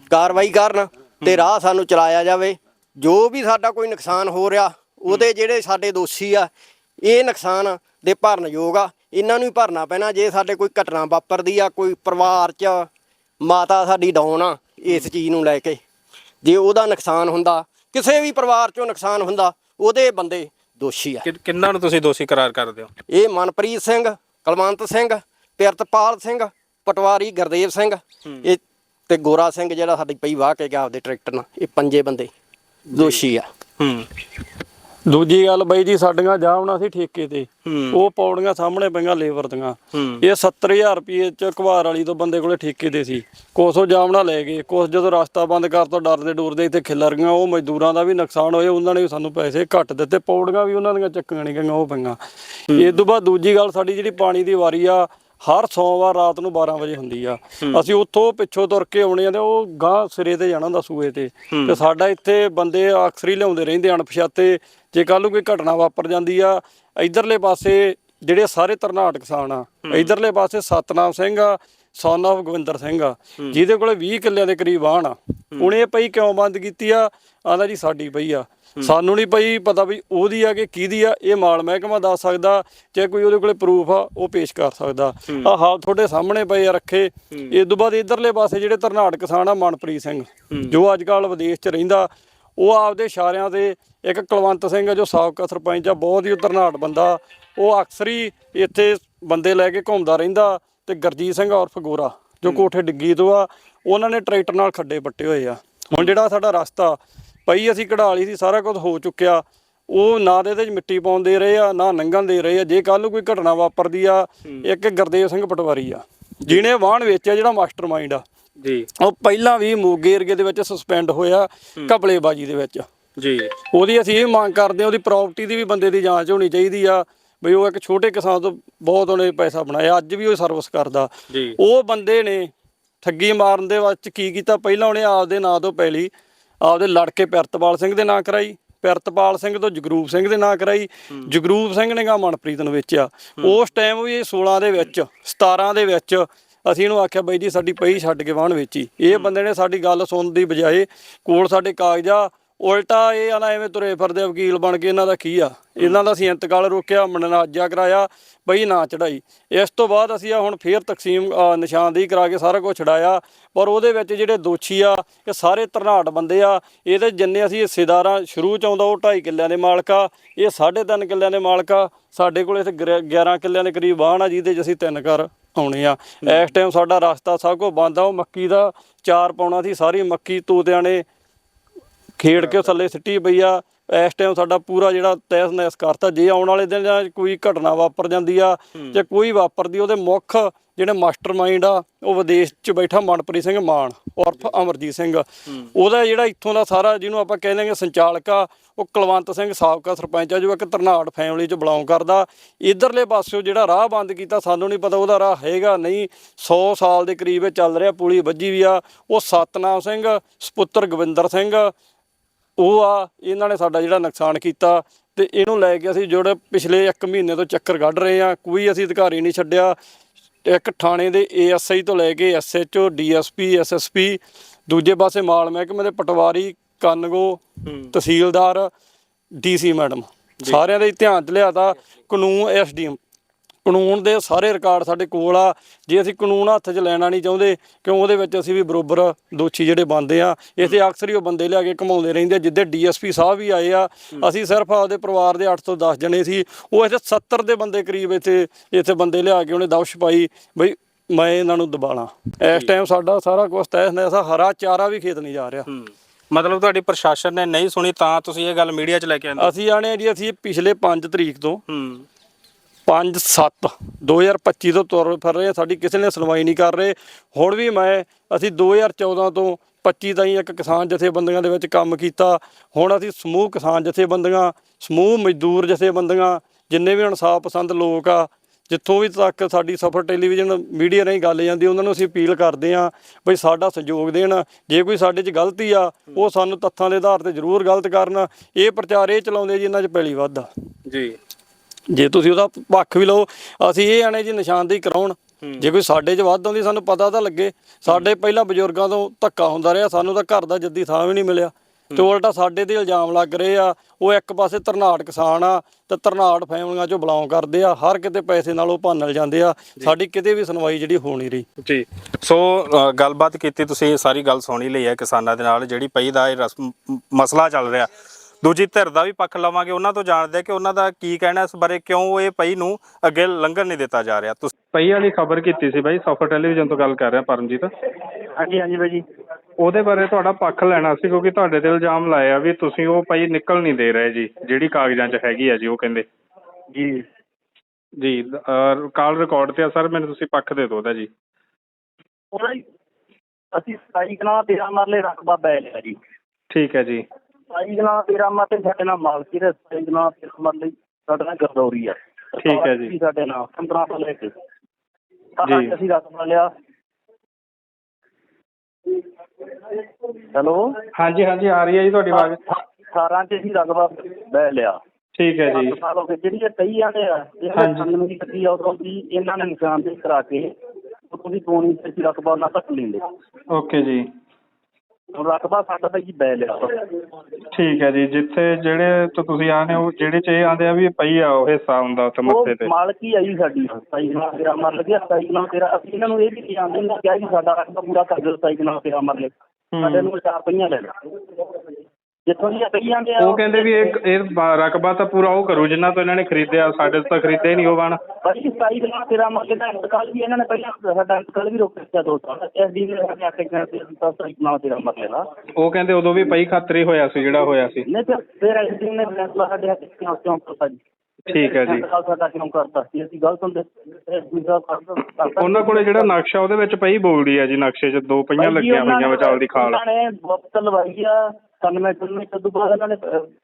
F: ਕਾਰਵਾਈ ਕਰਨ ਤੇ ਰਾਹ ਸਾਨੂੰ ਚਲਾਇਆ ਜਾਵੇ। ਜੋ ਵੀ ਸਾਡਾ ਕੋਈ ਨੁਕਸਾਨ ਹੋ ਰਿਹਾ ਉਹਦੇ ਜਿਹੜੇ ਸਾਡੇ ਦੋਸ਼ੀ ਆ ਇਹ ਨੁਕਸਾਨ ਦੇ ਭਰਨ ਯੋਗ ਆ। ਇਹਨਾਂ ਨੂੰ ਹੀ ਭਰਨਾ ਪੈਣਾ ਜੇ ਸਾਡੇ ਕੋਈ ਘਟਨਾ ਵਾਪਰਦੀ ਆ ਕੋਈ ਪਰਿਵਾਰ 'ਚ ਮਾਤਾ ਸਾਡੀ ਡਾਉਨ ਆ ਇਸ ਚੀਜ਼ ਨੂੰ ਲੈ ਕੇ। ਜੇ ਉਹਦਾ ਨੁਕਸਾਨ ਹੁੰਦਾ ਕਿਸੇ ਵੀ ਪਰਿਵਾਰ 'ਚੋਂ ਨੁਕਸਾਨ ਹੁੰਦਾ ਉਹਦੇ ਬੰਦੇ ਦੋਸ਼ੀ ਆ।
E: ਕਿ- ਕਿੰਨਾਂ ਨੂੰ ਤੁਸੀਂ ਦੋਸ਼ੀ ਕਰਾਰ ਕਰਦੇ ਹੋ?
F: ਇਹ ਮਨਪ੍ਰੀਤ ਸਿੰਘ ਕਲਵੰਤ ਸਿੰਘ ਪਿਰਤਪਾਲ ਸਿੰਘ ਪਟਵਾਰੀ ਗੁਰਦੇਵ ਸਿੰਘ ਇਹ ਤੇ ਗੋਰਾ ਸਿੰਘ ਜਿਹੜਾ ਸਾਡੀ ਪਈ ਵਾਹ ਕੇ ਗਿਆ ਆਪਦੇ ਟਰੈਕਟਰ ਨਾਲ ਇਹ ਪੰਜੇ ਬੰਦੇ ਦੋਸ਼ੀ ਆ।
E: ਹੂੰ।
D: ਦੂਜੀ ਗੱਲ ਬਾਈ ਜੀ ਸਾਡੀਆਂ ਜਾਵਣਾ ਸੀ ਠੇਕੇ ਤੇ। ਉਹ ਪੌੜੀਆਂ ਸਾਹਮਣੇ ਪਈਆਂ ਲੇਬਰ ਦੀਆਂ। ਇਹ 70000 ਰੁਪਏ ਚ ਘਵਾਰ ਵਾਲੀ ਤੋਂ ਬੰਦੇ ਕੋਲੇ ਠੇਕੇ ਦੇ ਸੀ। ਕੋਸੋ ਜਾਵਣਾ ਲੈ ਗਏ। ਕੁਛ ਜਦੋਂ ਰਸਤਾ ਬੰਦ ਕਰਤਾ ਡਰਦੇ ਡੂਰਦੇ ਇੱਥੇ ਖਿਲਰ ਗਈਆਂ। ਉਹ ਮਜ਼ਦੂਰਾਂ ਦਾ ਵੀ ਨੁਕਸਾਨ ਹੋਇਆ। ਉਹਨਾਂ ਨੇ ਵੀ ਸਾਨੂੰ ਪੈਸੇ ਘੱਟ ਦਿੱਤੇ। ਪੌੜੀਆਂ ਵੀ ਉਹਨਾਂ ਦੀਆਂ ਚੱਕੀਆਂ ਨਹੀਂ ਗਈਆਂ ਉਹ ਪਈਆਂ। ਇਹ ਤੋਂ ਬਾਅਦ ਦੂਜੀ ਗੱਲ ਸਾਡੀ ਜਿਹੜੀ ਪਾਣੀ ਦੀ ਵਾਰੀ ਆ ਹਰ ਸੋਮਵਾਰ ਰਾਤ ਨੂੰ 12 ਵਜੇ ਹੁੰਦੀ ਆ। ਅਸੀਂ ਉੱਥੋਂ ਪਿੱਛੋਂ ਤੁਰ ਕੇ ਆਉਣੇ ਆ ਤੇ ਉਹ ਗਾਂ ਸਿਰੇ ਤੇ ਜਾਣਾ ਹੁੰਦਾ ਸੂਏ ਤੇ। ਤੇ ਸਾਡਾ ਇੱਥੇ ਬੰਦੇ ਅਕਸਰ ਹੀ ਲਿਆਉਂਦੇ ਰਹਿੰਦੇ ਅਣਪਛਾਤੇ। ਜੇ ਕੱਲ ਨੂੰ ਕੋਈ ਘਟਨਾ ਵਾਪਰ ਜਾਂਦੀ ਆ ਇਧਰਲੇ ਪਾਸੇ ਜਿਹੜੇ ਸਾਰੇ ਤਰਨਾਟ ਕਿਸਾਨ ਆ ਇਧਰਲੇ ਪਾਸੇ ਸਤਨਾਮ ਸਿੰਘ ਆ ਸਨ of ਗੋਵਿੰਦਰ ਸਿੰਘ ਆ ਜਿਹਦੇ ਕੋਲੇ 20 ਕਿੱਲਿਆਂ ਦੇ ਕਰੀਬ ਆਣ ਆ। ਇਹ ਪਈ ਕਿਉਂ ਬੰਦ ਕੀਤੀ ਆ? ਆਂਦਾ ਜੀ ਸਾਡੀ ਪਈ ਆ। ਸਾਨੂੰ ਨਹੀਂ ਪਈ ਪਤਾ ਵੀ ਉਹਦੀ ਆ ਕਿ ਕਿਹਦੀ ਆ ਇਹ ਮਾਲ ਮਹਿਕਮਾ ਦੱਸ ਸਕਦਾ ਜੇ ਕੋਈ ਉਹਦੇ ਕੋਲੇ ਪ੍ਰੂਫ ਆ ਉਹ ਪੇਸ਼ ਕਰ ਸਕਦਾ। ਆ ਹਾਲ ਤੁਹਾਡੇ ਸਾਹਮਣੇ ਪਏ ਆ ਰੱਖੇ। ਇਸ ਤੋਂ ਬਾਅਦ ਇਧਰਲੇ ਪਾਸੇ ਜਿਹੜੇ ਤਰਨਾਟ ਕਿਸਾਨ ਆ ਮਨਪ੍ਰੀਤ ਸਿੰਘ ਜੋ ਅੱਜ ਕੱਲ੍ਹ ਵਿਦੇਸ਼ 'ਚ ਰਹਿੰਦਾ ਉਹ ਆਪਦੇ ਇਸ਼ਾਰਿਆਂ ਤੇ ਇੱਕ ਕੁਲਵੰਤ ਸਿੰਘ ਆ ਜੋ ਸਾਬਕਾ ਸਰਪੰਚ ਆ ਬਹੁਤ ਹੀ ਤਰਨਾਟ ਬੰਦਾ। ਉਹ ਅਕਸਰ ਹੀ ਇੱਥੇ ਬੰਦੇ ਲੈ ਕੇ ਘੁੰਮਦਾ ਰਹਿੰਦਾ। ਤੇ ਗਰਜੀਤ ਸਿੰਘ ਉਰਫ ਗੋਰਾ ਜੋ ਕੋਠੇ ਡਿੱਗੀ ਤੋਂ ਆ ਉਹਨਾਂ ਨੇ ਟਰੈਕਟਰ ਨਾਲ ਖੱਡੇ ਪੱਟੇ ਹੋਏ ਆ। ਹੁਣ ਜਿਹੜਾ ਸਾਡਾ ਰਸਤਾ ਪਈ ਅਸੀਂ ਕਢਾ ਲਈ ਸੀ ਸਾਰਾ ਕੁਝ ਹੋ ਚੁੱਕਿਆ। ਉਹ ਨਾ ਦੇ ਇਹਦੇ ਚ ਮਿੱਟੀ ਪਾਉਣ ਦੇ ਰਹੇ ਆ ਨਾ ਨੰਗਣ ਦੇ ਰਹੇ ਆ। ਜੇ ਕੱਲ ਨੂੰ ਕੋਈ ਘਟਨਾ ਵਾਪਰਦੀ ਆ ਇੱਕ ਗੁਰਦੇਵ ਸਿੰਘ ਪਟਵਾਰੀ ਆ ਜਿਹਨੇ ਵਾਹਣ ਵੇਚਿਆ ਜਿਹੜਾ ਮਾਸਟਰਮਾਈਂਡ ਆ।
E: ਜੀ।
D: ਉਹ ਪਹਿਲਾਂ ਵੀ ਮੋਗੇ ਏਰੀਏ ਦੇ ਵਿੱਚ ਸਸਪੈਂਡ ਹੋਇਆ ਕਪਲੇਬਾਜੀ ਦੇ ਵਿੱਚ।
E: ਜੀ।
D: ਉਹਦੀ ਅਸੀਂ ਇਹ ਮੰਗ ਕਰਦੇ ਹਾਂ ਉਹਦੀ ਪ੍ਰਾਪਰਟੀ ਦੀ ਵੀ ਬੰਦੇ ਦੀ ਜਾਂਚ ਹੋਣੀ ਚਾਹੀਦੀ ਆ। ਬਈ ਉਹ ਇੱਕ ਛੋਟੇ ਕਿਸਾਨ ਤੋਂ ਬਹੁਤ ਉਹਨੇ ਪੈਸਾ ਬਣਾਇਆ ਅੱਜ ਵੀ ਉਹ ਸਰਵਿਸ ਕਰਦਾ। ਉਹ ਬੰਦੇ ਨੇ ਠੱਗੀ ਮਾਰਨ ਦੇ ਵਿੱਚ ਕੀ ਕੀਤਾ? ਪਹਿਲਾਂ ਉਹਨੇ ਆਪਦੇ ਨਾਂ ਤੋਂ ਪਹਿਲੀ ਆਪਦੇ ਲੜਕੇ ਪਿਰਤਪਾਲ ਸਿੰਘ ਦੇ ਨਾਂ ਕਰਾਈ। ਪਿਰਤਪਾਲ ਸਿੰਘ ਤੋਂ ਜਗਰੂਪ ਸਿੰਘ ਦੇ ਨਾਂ ਕਰਾਈ। ਜਗਰੂਪ ਸਿੰਘ ਨੇ ਗਾ ਮਨਪ੍ਰੀਤ ਨੂੰ ਵੇਚਿਆ। ਉਸ ਟਾਈਮ ਵੀ ਇਹ 16 ਦੇ ਵਿੱਚ 17 ਦੇ ਵਿੱਚ ਅਸੀਂ ਇਹਨੂੰ ਆਖਿਆ ਬਾਈ ਜੀ ਸਾਡੀ ਪਈ ਛੱਡ ਕੇ ਵਾਹਣ ਵੇਚੀ। ਇਹ ਬੰਦੇ ਨੇ ਸਾਡੀ ਗੱਲ ਸੁਣਨ ਦੀ ਬਜਾਏ ਕੋਲ ਸਾਡੇ ਕਾਗਜ਼ਾ ਉਲਟਾ ਇਹ ਆਲਾ ਐਵੇਂ ਤੁਰੇ ਫਿਰਦੇ ਵਕੀਲ ਬਣ ਕੇ ਇਹਨਾਂ ਦਾ ਕੀ ਆ? ਇਹਨਾਂ ਦਾ ਅਸੀਂ ਇੰਤਕਾਲ ਰੋਕਿਆ ਮਨਨਾਜਾ ਕਰਾਇਆ, ਬਈ ਨਾ ਚੜਾਈ। ਇਸ ਤੋਂ ਬਾਅਦ ਅਸੀਂ ਆ ਹੁਣ ਫੇਰ ਤਕਸੀਮ ਨਿਸ਼ਾਨਦੇਹੀ ਕਰਾ ਕੇ ਸਾਰਾ ਕੁਝ ਛਡਾਇਆ। ਪਰ ਉਹਦੇ ਵਿੱਚ ਜਿਹੜੇ ਦੋਸ਼ੀ ਆ, ਇਹ ਸਾਰੇ ਤਰਨਾਟ ਬੰਦੇ ਆ। ਇਹਦੇ ਜਿੰਨੇ ਅਸੀਂ ਹਿੱਸੇਦਾਰਾਂ, ਸ਼ੁਰੂ ਚ ਆਉਂਦਾ ਉਹ 2.5 ਕਿੱਲਿਆਂ ਦੇ ਮਾਲਕ ਆ। ਇਹ 3.5 ਕਿੱਲਿਆਂ ਦੇ ਮਾਲਕ ਆ। ਸਾਡੇ ਕੋਲ ਇੱਥੇ ਗਰ- 11 ਕਿੱਲਿਆਂ ਦੇ ਕਰੀਬ ਵਾਹਣ ਆ, ਜਿਹਦੇ 'ਚ ਅਸੀਂ ਤਿੰਨ ਘਰ ਆਉਣੇ ਆ। ਇਸ ਟਾਈਮ ਸਾਡਾ ਰਸਤਾ ਸਭ ਕੁਝ ਬੰਦ ਆ, ਉਹ ਮੱਕੀ ਦਾ ਚਾਰ ਪਾਉਣਾ ਸੀ, ਸਾਰੀ ਮੱਕੀ ਤੋਤਿਆਂ ਨੇ ਖੇੜ ਕੇ ਥੱਲੇ ਸਿੱਟੀ ਪਈ ਆ ਇਸ ਟਾਈਮ ਸਾਡਾ ਪੂਰਾ ਜਿਹੜਾ ਤਹਿਸ ਨਹਿਸ ਕਰਤਾ ਜੇ ਆਉਣ ਵਾਲੇ ਦਿਨਾਂ 'ਚ ਕੋਈ ਘਟਨਾ ਵਾਪਰ ਜਾਂਦੀ ਆ ਜਾਂ ਕੋਈ ਵਾਪਰਦੀ ਉਹਦੇ ਮੁੱਖ ਜਿਹੜੇ ਮਾਸਟਰਮਾਈਂਡ ਆ ਉਹ ਵਿਦੇਸ਼ 'ਚ ਬੈਠਾ ਮਨਪ੍ਰੀਤ ਸਿੰਘ ਮਾਨ ਉਰਫ ਅਮਰਜੀਤ ਸਿੰਘ। ਉਹਦਾ ਜਿਹੜਾ ਇੱਥੋਂ ਦਾ ਸਾਰਾ ਜਿਹਨੂੰ ਆਪਾਂ ਕਹਿੰਦੇ ਕਿ ਸੰਚਾਲਕ ਆ ਉਹ ਕੁਲਵੰਤ ਸਿੰਘ ਸਾਬਕਾ ਸਰਪੰਚ ਆ ਜੋ ਇੱਕ ਧਰਨਾੜ ਫੈਮਿਲੀ 'ਚ ਬਿਲੋਂਗ ਕਰਦਾ। ਇਧਰਲੇ ਪਾਸਿਓ ਜਿਹੜਾ ਰਾਹ ਬੰਦ ਕੀਤਾ ਸਾਨੂੰ ਨਹੀਂ ਪਤਾ ਉਹਦਾ ਰਾਹ ਹੈਗਾ ਨਹੀਂ। 100 ਸਾਲ ਦੇ ਕਰੀਬ ਚੱਲ ਰਿਹਾ ਪੁਲੀ ਵੱਜੀ ਵੀ ਆ। ਉਹ ਸਤਨਾਮ ਸਿੰਘ ਸਪੁੱਤਰ ਗਵਿੰਦਰ ਸਿੰਘ ਉਹ ਆ ਇਹਨਾਂ ਨੇ ਸਾਡਾ ਜਿਹੜਾ ਨੁਕਸਾਨ ਕੀਤਾ ਤੇ ਇਹਨੂੰ ਲੈ ਕੇ ਅਸੀਂ ਜਿਹੜੇ ਪਿਛਲੇ 1 ਮਹੀਨੇ ਤੋਂ ਚੱਕਰ ਕੱਢ ਰਹੇ ਆ ਕੋਈ ਅਸੀਂ ਅਧਿਕਾਰੀ ਨਹੀਂ ਛੱਡਿਆ। ਇੱਕ ਥਾਣੇ ਦੇ ਏਐਸਆਈ ਤੋਂ ਲੈ ਕੇ ਐਸਐਚਓ ਡੀਐਸਪੀ ਐਸਐਸਪੀ ਦੂਜੇ ਪਾਸੇ ਮਾਲ ਮਹਿਕਮੇ ਦੇ ਪਟਵਾਰੀ ਕਾਨਗੋ ਤਹਿਸੀਲਦਾਰ ਡੀਸੀ ਮੈਡਮ ਸਾਰਿਆਂ ਦੇ ਧਿਆਨ ਚ ਲਿਆਤਾ ਕਾਨੂੰਨ ਐਸਡੀਐਮ। ਕਾਨੂੰਨ ਦੇ ਸਾਰੇ ਰਿਕਾਰਡ ਸਾਡੇ ਕੋਲ ਆ। ਜੇ ਅਸੀਂ ਕਾਨੂੰਨ ਹੱਥ 'ਚ ਲੈਣਾ ਨਹੀਂ ਚਾਹੁੰਦੇ ਕਿਉਂ ਉਹਦੇ ਵਿੱਚ ਅਸੀਂ ਵੀ ਬਰੋਬਰ ਦੋਸ਼ੀ ਜਿਹੜੇ ਬੰਦੇ ਆ ਇਥੇ ਅਕਸਰ ਹੀ ਉਹ ਬੰਦੇ ਲਿਆ ਕੇ ਘਮਾਉਂਦੇ ਰਹਿੰਦੇ ਆ। ਜਿੱਦੇ ਡੀਐਸਪੀ ਸਾਹਿਬ ਵੀ ਆਏ ਆ। ਅਸੀਂ ਸਿਰਫ ਆਪਦੇ ਪਰਿਵਾਰ ਦੇ 8 ਤੋਂ 10 ਜਣੇ ਸੀ। ਉਹ ਇੱਥੇ 70 ਦੇ ਬੰਦੇ ਕਰੀਬ ਇੱਥੇ ਇੱਥੇ ਬੰਦੇ ਲਿਆ ਕੇ ਉਹਨੇ ਦਵਸ਼ ਪਾਈ ਬਈ ਮੈਂ ਇਹਨਾਂ ਨੂੰ ਦਬਾਲਾਂ ਇਸ ਟਾਈਮ ਸਾਡਾ ਸਾਰਾ ਕੁਝ ਤੈਸ ਨੈਸਾ ਹਰਾ ਚਾਰਾ ਵੀ ਖੇਤ ਨਹੀਂ ਜਾ ਰਿਹਾ।
E: ਮਤਲਬ ਤੁਹਾਡੀ ਪ੍ਰਸ਼ਾਸਨ ਨੇ ਨਹੀਂ ਸੁਣੀ ਤਾਂ ਤੁਸੀਂ ਇਹ ਗੱਲ ਮੀਡੀਆ 'ਚ ਲੈ ਕੇ ਆਂਦੇ
D: ਅਸੀਂ ਆਣੇ ਜੀ ਅਸੀਂ ਪਿਛਲੇ 5 ਤਰੀਕ ਤੋਂ
E: ਹੂੰ।
D: 5 7 2025 ਤੋਂ ਤੁਰ ਫਿਰ ਰਹੇ ਹਾਂ, ਸਾਡੀ ਕਿਸੇ ਨੇ ਸੁਣਵਾਈ ਨਹੀਂ ਕਰ ਰਹੇ। ਹੁਣ ਵੀ ਮੈਂ ਅਸੀਂ 2014 ਤੋਂ 25 ਤਾਈਂ ਇੱਕ ਕਿਸਾਨ ਜਥੇਬੰਦੀਆਂ ਦੇ ਵਿੱਚ ਕੰਮ ਕੀਤਾ। ਹੁਣ ਅਸੀਂ ਸਮੂਹ ਕਿਸਾਨ ਜਥੇਬੰਦੀਆਂ ਸਮੂਹ ਮਜ਼ਦੂਰ ਜਥੇਬੰਦੀਆਂ ਜਿੰਨੇ ਵੀ ਇਨਸਾਫ ਪਸੰਦ ਲੋਕ ਆ ਜਿੱਥੋਂ ਵੀ ਤੱਕ ਸਾਡੀ ਸਫਰ ਟੈਲੀਵਿਜ਼ਨ ਮੀਡੀਆ ਰਾਹੀਂ ਗੱਲ ਜਾਂਦੀ ਉਹਨਾਂ ਨੂੰ ਅਸੀਂ ਅਪੀਲ ਕਰਦੇ ਹਾਂ ਬਈ ਸਾਡਾ ਸਹਿਯੋਗ ਦੇਣ। ਜੇ ਕੋਈ ਸਾਡੇ 'ਚ ਗਲਤੀ ਆ ਉਹ ਸਾਨੂੰ ਤੱਥਾਂ ਦੇ ਆਧਾਰ ਤੇ ਜ਼ਰੂਰ ਗਲਤ ਕਰਨ। ਇਹ ਪ੍ਰਚਾਰ ਇਹ ਚਲਾਉਂਦੇ ਜੀ ਇਹਨਾਂ 'ਚ ਪੈਲੀ ਵੱਧ ਆ।
E: ਜੀ।
D: ਜੇ ਤੁਸੀਂ ਉਹਦਾ ਪੱਖ ਵੀ ਲਓ ਅਸੀਂ ਇਹ ਆਣੇ ਜੀ ਨਿਸ਼ਾਨਦੇਹੀ ਕਰਾਉਣ। ਜੇ ਕੋਈ ਸਾਡੇ 'ਚ ਵੱਧ ਆਉਂਦੀ ਸਾਨੂੰ ਪਤਾ ਤਾਂ ਲੱਗੇ। ਸਾਡੇ ਪਹਿਲਾਂ ਬਜ਼ੁਰਗਾਂ ਤੋਂ ਧੱਕਾ ਹੁੰਦਾ ਰਿਹਾ ਸਾਨੂੰ ਤਾਂ ਘਰ ਦਾ ਜੱਦੀ ਥਾਂ ਵੀ ਨਹੀਂ ਮਿਲਿਆ। ਤੇ ਉਲਟਾ ਸਾਡੇ ਤੇ ਇਲਜ਼ਾਮ ਲੱਗ ਰਹੇ ਆ ਉਹ ਇੱਕ ਪਾਸੇ ਧਰਨਾੜ ਕਿਸਾਨ ਆ ਤੇ ਧਰਨਾੜ ਫੈਮਲੀਆਂ 'ਚੋਂ ਬਿਲੋਂਗ ਕਰਦੇ ਆ ਹਰ ਕਿਤੇ ਪੈਸੇ ਨਾਲ ਉਹ ਭਾਨਲ ਜਾਂਦੇ ਆ ਸਾਡੀ ਕਿਤੇ ਵੀ ਸੁਣਵਾਈ ਜਿਹੜੀ ਹੋ ਨਹੀਂ ਰਹੀ।
E: ਜੀ। ਸੋ ਗੱਲਬਾਤ ਕੀਤੀ ਤੁਸੀਂ ਸਾਰੀ ਗੱਲ ਸੁਣੀ ਲਈ ਹੈ ਕਿਸਾਨਾਂ ਦੇ ਨਾਲ ਜਿਹੜੀ ਪਈ ਦਾ ਇਹ ਰਸਮ ਮਸਲਾ ਚੱਲ ਰਿਹਾ। ਦੂਜੀ ਧਿਰ ਦਾ ਵੀ ਪੱਖ ਲਵਾਂਗੇ ਉਹਨਾਂ ਤੋਂ ਜਾਣਦੇ ਹਾਂ ਕਿ ਉਹਨਾਂ ਦਾ ਕੀ ਕਹਿਣਾ ਇਸ ਬਾਰੇ ਕਿਉਂ ਇਹ ਪਈ ਨੂੰ ਅੱਗੇ ਲੰਘਣ ਨਹੀਂ ਦਿੱਤਾ ਜਾ ਰਿਹਾ। ਤੁਸੀਂ
B: ਪਈ ਵਾਲੀ ਖਬਰ ਕੀਤੀ ਸੀ ਬਾਈ ਸਫਰ ਟੈਲੀਵਿਜ਼ਨ ਤੋਂ ਗੱਲ ਕਰ ਰਿਹਾ ਪਰਮਜੀਤ।
C: ਹਾਂਜੀ ਹਾਂਜੀ ਬਾਈ ਜੀ।
B: ਉਹਦੇ ਬਾਰੇ ਤੁਹਾਡਾ ਪੱਖ ਲੈਣਾ ਸੀ ਕਿਉਂਕਿ ਤੁਹਾਡੇ ਤੇ ਇਲਜ਼ਾਮ ਲਾਇਆ ਵੀ ਤੁਸੀਂ ਉਹ ਪਈ ਨਿਕਲ ਨਹੀਂ ਦੇ ਰਹੇ ਜੀ ਜਿਹੜੀ ਕਾਗਜ਼ਾਂ 'ਚ ਹੈਗੀ ਆ ਜੀ ਉਹ ਕਹਿੰਦੇ।
C: ਜੀ।
B: ਜੀ ਕਾਲ ਰਿਕਾਰਡ ਤੇ ਆ ਸਰ ਮੈਨੂੰ ਤੁਸੀਂ ਪੱਖ ਦੇ ਦਿਓ ਉਹਦਾ ਜੀ।
C: ਅਸੀਂ 27 ਕਨਾਲ 13 ਮਰਲੇ ਰਕਬਾ ਬੈ ਲਿਆ ਜੀ।
B: ਠੀਕ ਹੈ ਜੀ।
C: 27 ਕਨਾਲ 13 ਮਰਲੇ ਸਾਡੇ ਨਾਲ ਮਾਲਕੀ ਦੇ 27 ਕਨਾਲ 13 ਮਰਲੇ ਸਾਡੇ ਨਾਲ ਗਰਦੌਰੀ ਆ।
B: ਠੀਕ ਹੈ ਜੀ।
C: ਸਾਡੇ ਨਾਲ 15 ਤੋਂ ਲੈ ਕੇ।
B: ਜੀ।
C: ਅਸੀਂ ਰਕਬਾ ਲਿਆ। ਹੈਲੋ?
B: ਹਾਂਜੀ ਹਾਂਜੀ ਆ ਰਹੀ ਹੈ ਜੀ ਤੁਹਾਡੀ ਆਵਾਜ਼।
C: 18 ਚ ਅਸੀਂ ਰਕਬਾ ਬੈ ਲਿਆ।
B: ਠੀਕ ਹੈ ਜੀ।
C: ਸਾਲੋ ਕਿ ਜਿਹੜੀ ਇਹ ਕਈ ਆਂਦੇ ਆ ਇਹ
B: ਹਾਂਜੀ।
C: ਸਾਨੂੰ ਦੀ ਕੱਟੀ ਆ ਉਦੋਂ ਵੀ ਇਹਨਾਂ ਨੇ ਨਿਸ਼ਾਨਦੇਹੀ ਕਰਾ ਕੇ ਉਦੋਂ ਦੀ ਪੌਣੀ ਤੇ ਰਕਬਾ ਉਹਨਾਂ ਤੱਕ ਲੈਂਦੇ।
B: ਓਕੇ ਜੀ।
C: ਰਕਬਾ ਸਾਡਾ ਤਾਂ ਜੀ ਬੈ ਲਿਆ
B: ਠੀਕ ਹੈ ਜੀ ਜਿੱਥੇ ਜਿਹੜੇ ਤੋਂ ਤੁਸੀਂ ਆਨੇ ਉਹ ਜਿਹੜੇ ਚ ਇਹ ਆਂਦੇ ਆ ਵੀ ਪਈ ਆ ਉਹ ਹਿੱਸਾ ਹੁੰਦਾ ਉੱਥੇ ਮੱਥੇ ਤੇ।
C: ਮਾਲਕੀ ਆਈ ਸਾਡੀ। ਨਾਲ ਤੇਰਾ ਮਰ ਲੱਗਿਆ ਨਾਲ ਤੇਰਾ। ਅਸੀਂ ਇਹਨਾਂ ਨੂੰ ਇਹ ਵੀ ਜਾਣਦੇ ਨੇ ਕਿ ਸਾਡਾ ਰਕਬਾ ਪੂਰਾ ਕਰ ਦਿਓ ਸਾਈ ਨਾਲ ਤੇਰਾ ਮਰ ਲੈ ਸਾਡੇ ਨੂੰ ਚਾਰ ਪਈਆਂ ਲੈ ਲੈ ਜਿੱਥੋਂ ਦੀਆਂ ਪਈਆਂ ਦੇ
B: ਉਹ ਕਹਿੰਦੇ ਵੀ ਇਹ ਇਹ ਬ- ਰਕਬਾ ਤਾਂ ਪੂਰਾ ਉਹ ਕਰੂ ਜਿੰਨਾ ਤੋਂ ਇਹਨਾਂ ਨੇ ਖਰੀਦਿਆ ਸਾਡੇ ਤੋਂ ਤਾਂ ਖਰੀਦਿਆ ਹੀ ਨਹੀਂ ਉਹ ਬਣ
C: ਬੜੀ ਸਾਈ ਨਾਲ ਤੇਰਾ ਮਰ ਲੈ ਦਾ ਇੰਤਕਾਲ ਵੀ ਇਹਨਾਂ ਨੇ ਪਹਿਲਾਂ ਸਾਡਾ ਇੰਤਕਾਲ ਵੀ ਰੋਕ ਦਿੱਤਾ ਦੋ ਸਾਲ। ਐਸ ਡੀ ਨੇ ਸਾਡੇ ਆਖੇ ਕਿ ਅਸੀਂ ਤਾਂ ਸਾਈ ਨਾਲ ਤੇਰਾ ਮਰ ਲੈਣਾ।
B: ਉਹ ਕਹਿੰਦੇ ਉਦੋਂ ਵੀ ਪਈ ਖਾਤਰ ਹੋਇਆ ਸੀ ਜਿਹੜਾ ਹੋਇਆ ਸੀ।
C: ਨਹੀਂ ਫਿਰ ਫਿਰ ਐਸ ਡੀ ਨੇ ਫੈਸਲਾ ਸਾਡੇ ਹੱਥ ਕਿਉਂ ਕਿਉਂ ਕਰਤਾ ਜੀ?
B: ਠੀਕ ਹੈ ਜੀ।
C: ਇੰਤਕਾਲ ਸਾਡਾ ਕਿਉਂ ਕਰਤਾ ਸੀ? ਅਸੀਂ ਗਲਤ ਹੁੰਦੇ ਐਸਡੀ ਸਾਹਿਬ ਕਰਤਾ
B: ਉਹਨਾਂ ਕੋਲੇ ਜਿਹੜਾ ਨਕਸ਼ਾ ਉਹਦੇ ਵਿੱਚ ਪਈ ਬੋਲਦੀ ਆ ਜੀ ਨਕਸ਼ੇ 'ਚ ਦੋ ਪਈਆਂ ਲੱਗੀਆਂ ਹੋਈਆਂ ਵਿਚਾਲ ਦੀ ਖਾਲ।
C: ਉਹਨਾਂ ਨੇ ਵਕਤ ਲਵਾਈ ਆ ਕੰਨਵੇਂ ਕੰਨਵੇਂ ਤੋਂ ਬਾਅਦ ਉਹਨਾਂ ਨੇ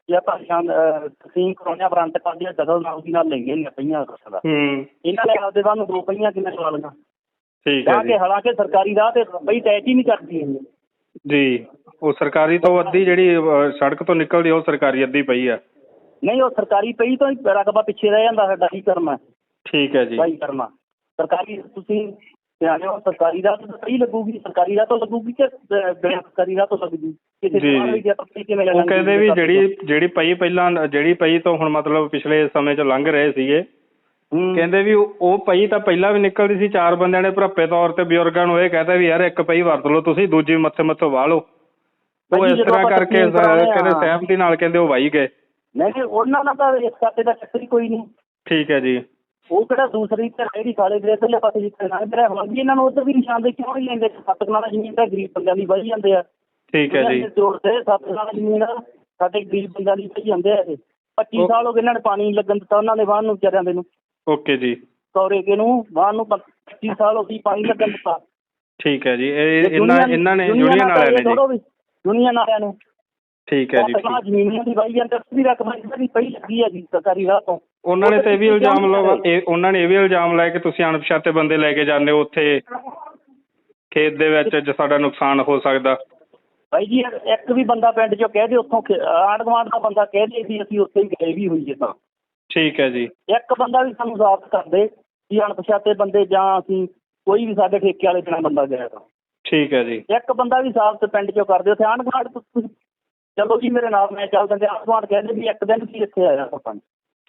C: ਜਾਂ ਭਾਸ਼ਾ ਤਸੀਮ ਕਰਾਉਣਿਆ ਬਰੰਟ ਕਰ ਦਿਆ ਦਖਲ ਨਾਲ ਉਹਦੀ ਨਾਲ ਲਈਆਂ ਨੇ ਪਈਆਂ ਰਸਦਾ
B: ਹੂੰ।
C: ਇਹਨਾਂ ਨੇ ਆਪਦੇ ਵੱਲ ਨੂੰ ਦੋ ਪਈਆਂ ਕਿੰਨੇ ਲਈਆਂ
B: ਠੀਕ ਹੈ ਜੀ
C: ਕਿ ਹਾਲਾਂਕਿ ਸਰਕਾਰੀ ਰਾਹ ਤੇ ਬਈ ਟੈਚ ਹੀ ਨਹੀਂ ਕਰਦੀ ਇਹ।
B: ਜੀ ਉਹ ਸਰਕਾਰੀ ਤੋਂ ਅੱਧੀ ਜਿਹੜੀ ਸੜਕ ਤੋਂ ਨਿਕਲਦੀ ਉਹ ਸਰਕਾਰੀ ਅੱਧੀ ਪਈ ਆ।
C: ਨਹੀਂ ਉਹ ਸਰਕਾਰੀ ਪਈ ਤਾਂ ਹੀ ਰਕਬਾ ਪਿੱਛੇ ਰਹਿ ਜਾਂਦਾ ਸਾਡਾ ਕੀ ਕਰਮਾ
B: ਠੀਕ ਹੈ ਜੀ।
C: ਭਾਈ ਕਰਮਾ ਸਰਕਾਰੀ ਤੁਸੀਂ ਧਿਆਨ ਦਿਓ ਸਰਕਾਰੀ ਰਾਹ ਤੋਂ ਸਹੀ ਲੱਗੂਗੀ ਸਰਕਾਰੀ ਰਾਹ ਤੋਂ ਲੱਗੂਗੀ ਕਿ ਬਿਨਾਂ ਸਰਕਾਰੀ ਰਾਹ ਤੋਂ ਲੱਗੂਗੀ? ਕਿਸੇ
B: ਜੀ।
C: ਸਵਾਲ ਵੀ ਜੇ ਪੱਕੀ ਕਿਵੇਂ
B: ਉਹ
C: ਲੱਗਣਗੀ
B: ਕਹਿੰਦੇ ਵੀ ਜਿਹੜੀ ਜਿਹੜੀ ਪਈ ਪਹਿਲਾਂ ਜਿਹੜੀ ਪਈ ਤੋਂ ਹੁਣ ਮਤਲਬ ਪਿਛਲੇ ਸਮੇਂ 'ਚ ਲੰਘ ਰਹੇ ਸੀਗੇ। ਕਹਿੰਦੇ ਵੀ ਉਹ ਉਹ ਪਈ ਤਾਂ ਪਹਿਲਾਂ ਵੀ ਨਿਕਲਦੀ ਸੀ ਚਾਰ ਬੰਦਿਆਂ ਨੇ ਭਰੱਪੇ ਤੌਰ ਤੇ ਬਜ਼ੁਰਗਾਂ ਨੂੰ ਇਹ ਕਹਤਾ ਵੀ ਯਾਰ ਇੱਕ ਪਈ ਵਰਤ ਲਓ ਤੁਸੀਂ ਦੂਜੀ ਮੱਥੇ ਮੱਥੋਂ ਵਾਹ ਲਓ। ਉਹ ਇਸ ਤਰ੍ਹਾਂ ਕਰਕੇ। ਕਹਿੰਦੇ ਸਹਿਮਤੀ ਨਾਲ ਕਹਿੰਦੇ ਉਹ ਵਾਈ ਗਏ।
C: ਨਹੀਂ ਉਹਨਾਂ ਨਾਲ ਤਾਂ ਇਸ ਖਾਤੇ ਦਾ ਚੱਕਰ ਹੀ ਕੋਈ ਨਹੀਂ।
B: ਠੀਕ ਹੈ ਜੀ।
C: ਉਹ ਕਿਹੜਾ ਦੂਸਰੀ ਤੇ ਜਿਹੜੀ ਖਾਲੇ ਦੇ ਤੇ ਪਾਸੇ ਜਿੱਥੇ ਨਾ ਮੇਰੇ ਹੁਣ ਵੀ ਇਹਨਾਂ ਨੂੰ ਉਧਰ ਵੀ ਨਿਸ਼ਾਨ ਦੇ ਕਿਉਂ ਨਹੀਂ ਲੈਂਦੇ ਸੱਤ ਕਨਾਲਾ ਜ਼ਮੀਨ ਤਾਂ ਗਰੀਬ ਬੰਦਿਆਂ ਦੀ ਵਾਹੀ ਜਾਂਦੇ ਆ।
B: ਠੀਕ ਹੈ ਜੀ।
C: ਜੋੜਦੇ ਸੱਤ ਕਨਾਲਾ ਜ਼ਮੀਨ ਸਾਡੇ ਗਰੀਬ ਬੰਦਿਆਂ ਦੀ ਸਹੀ ਹੁੰਦੇ ਆ ਇਹ। 25 ਸਾਲ ਹੋ ਗਏ ਇਹਨਾਂ ਨੇ ਪਾਣੀ ਲੱਗਣ ਦਿੱਤਾ ਉਹਨਾਂ ਦੇ ਵਾਹਨ ਨੂੰ ਵਿਚਾਰਿਆਂ ਦੇ ਨੂੰ।
B: ਓਕੇ ਜੀ।
C: ਸੌਰੇ ਕੇ ਨੂੰ ਵਾਹਨ ਨੂੰ 25 ਸਾਲ ਹੋ ਗਈ ਪਾਣੀ ਲੱਗਣ ਦਿੱਤਾ।
B: ਠੀਕ ਹੈ ਜੀ। ਇਹ ਇਹਨਾਂ ਇਹਨਾਂ ਨੇ ਯੂਨੀਅਨ ਵਾਲਿਆਂ ਨੇ ਜੀ।
C: ਯੂਨੀਅਨ ਵਾਲਿਆਂ ਨੇ।
B: ਠੀਕ ਹੈ ਜੀ। ਠੀਕ।
C: ਜ਼ਮੀਨਾਂ ਦੀ ਵਾਈ ਜਾਂਦੇ ਵੀ ਰਕਮ ਜਿਹੜੀ ਪਈ ਲੱਗੀ ਹੈ ਜੀ ਸਰਕਾਰੀ ਰਾਹ ਤੋਂ।
B: ਉਹਨਾਂ ਨੇ ਤੇ ਇਹ ਵੀ ਇਲਜ਼ਾਮ ਲਗਾ ਇਹ ਉਹਨਾਂ ਨੇ ਇਹ ਵੀ ਇਲਜ਼ਾਮ ਲਾਇਆ ਕਿ ਤੁਸੀਂ ਅਣਪਛਾਤੇ ਬੰਦੇ ਲੈ ਕੇ ਜਾਂਦੇ ਹੋ ਉੱਥੇ। ਖੇਤ ਦੇ ਵਿੱਚ ਜੇ ਸਾਡਾ ਨੁਕਸਾਨ ਹੋ ਸਕਦਾ।
C: ਭਾਈ ਜੀ ਇੱਕ ਵੀ ਬੰਦਾ ਪਿੰਡ ਚੋਂ ਕਹਿ ਦੇ ਉੱਥੋਂ ਆਂਢ ਗੁਆਂਢ ਦਾ ਬੰਦਾ ਕਹਿ ਦੇ ਵੀ ਅਸੀਂ ਉੱਥੇ ਹੀ ਗਏ ਵੀ ਹੋਈਏ ਤਾਂ।
B: ਠੀਕ ਹੈ ਜੀ।
C: ਇੱਕ ਬੰਦਾ ਵੀ ਸਾਨੂੰ ਸਾਬਤ ਕਰ ਦੇ ਕਿ ਅਣਪਛਾਤੇ ਬੰਦੇ ਜਾਂ ਅਸੀਂ ਕੋਈ ਵੀ ਸਾਡੇ ਠੇਕੇ ਵਾਲੇ ਬਿਨਾਂ ਬੰਦਾ ਗਿਆ ਤਾਂ।
B: ਠੀਕ ਹੈ ਜੀ।
C: ਇੱਕ ਬੰਦਾ ਵੀ ਸਾਬਤ ਪਿੰਡ ਚੋਂ ਕਰ ਦਿਓ ਉੱਥੇ ਆਂਢ ਗੁਆਂਢ ਤੋਂ ਤੁਸੀਂ ਚਲੋ ਜੀ ਮੇਰੇ ਨਾਲ ਮੈਂ ਚੱਲ ਦਿੰਦੇ ਆਂਢ ਗੁਆਂਢ ਕਹਿੰਦੇ ਵੀ ਇੱਕ ਦਿਨ ਵੀ ਇੱਥੇ ਆਇਆ ਸਰਪੰਚ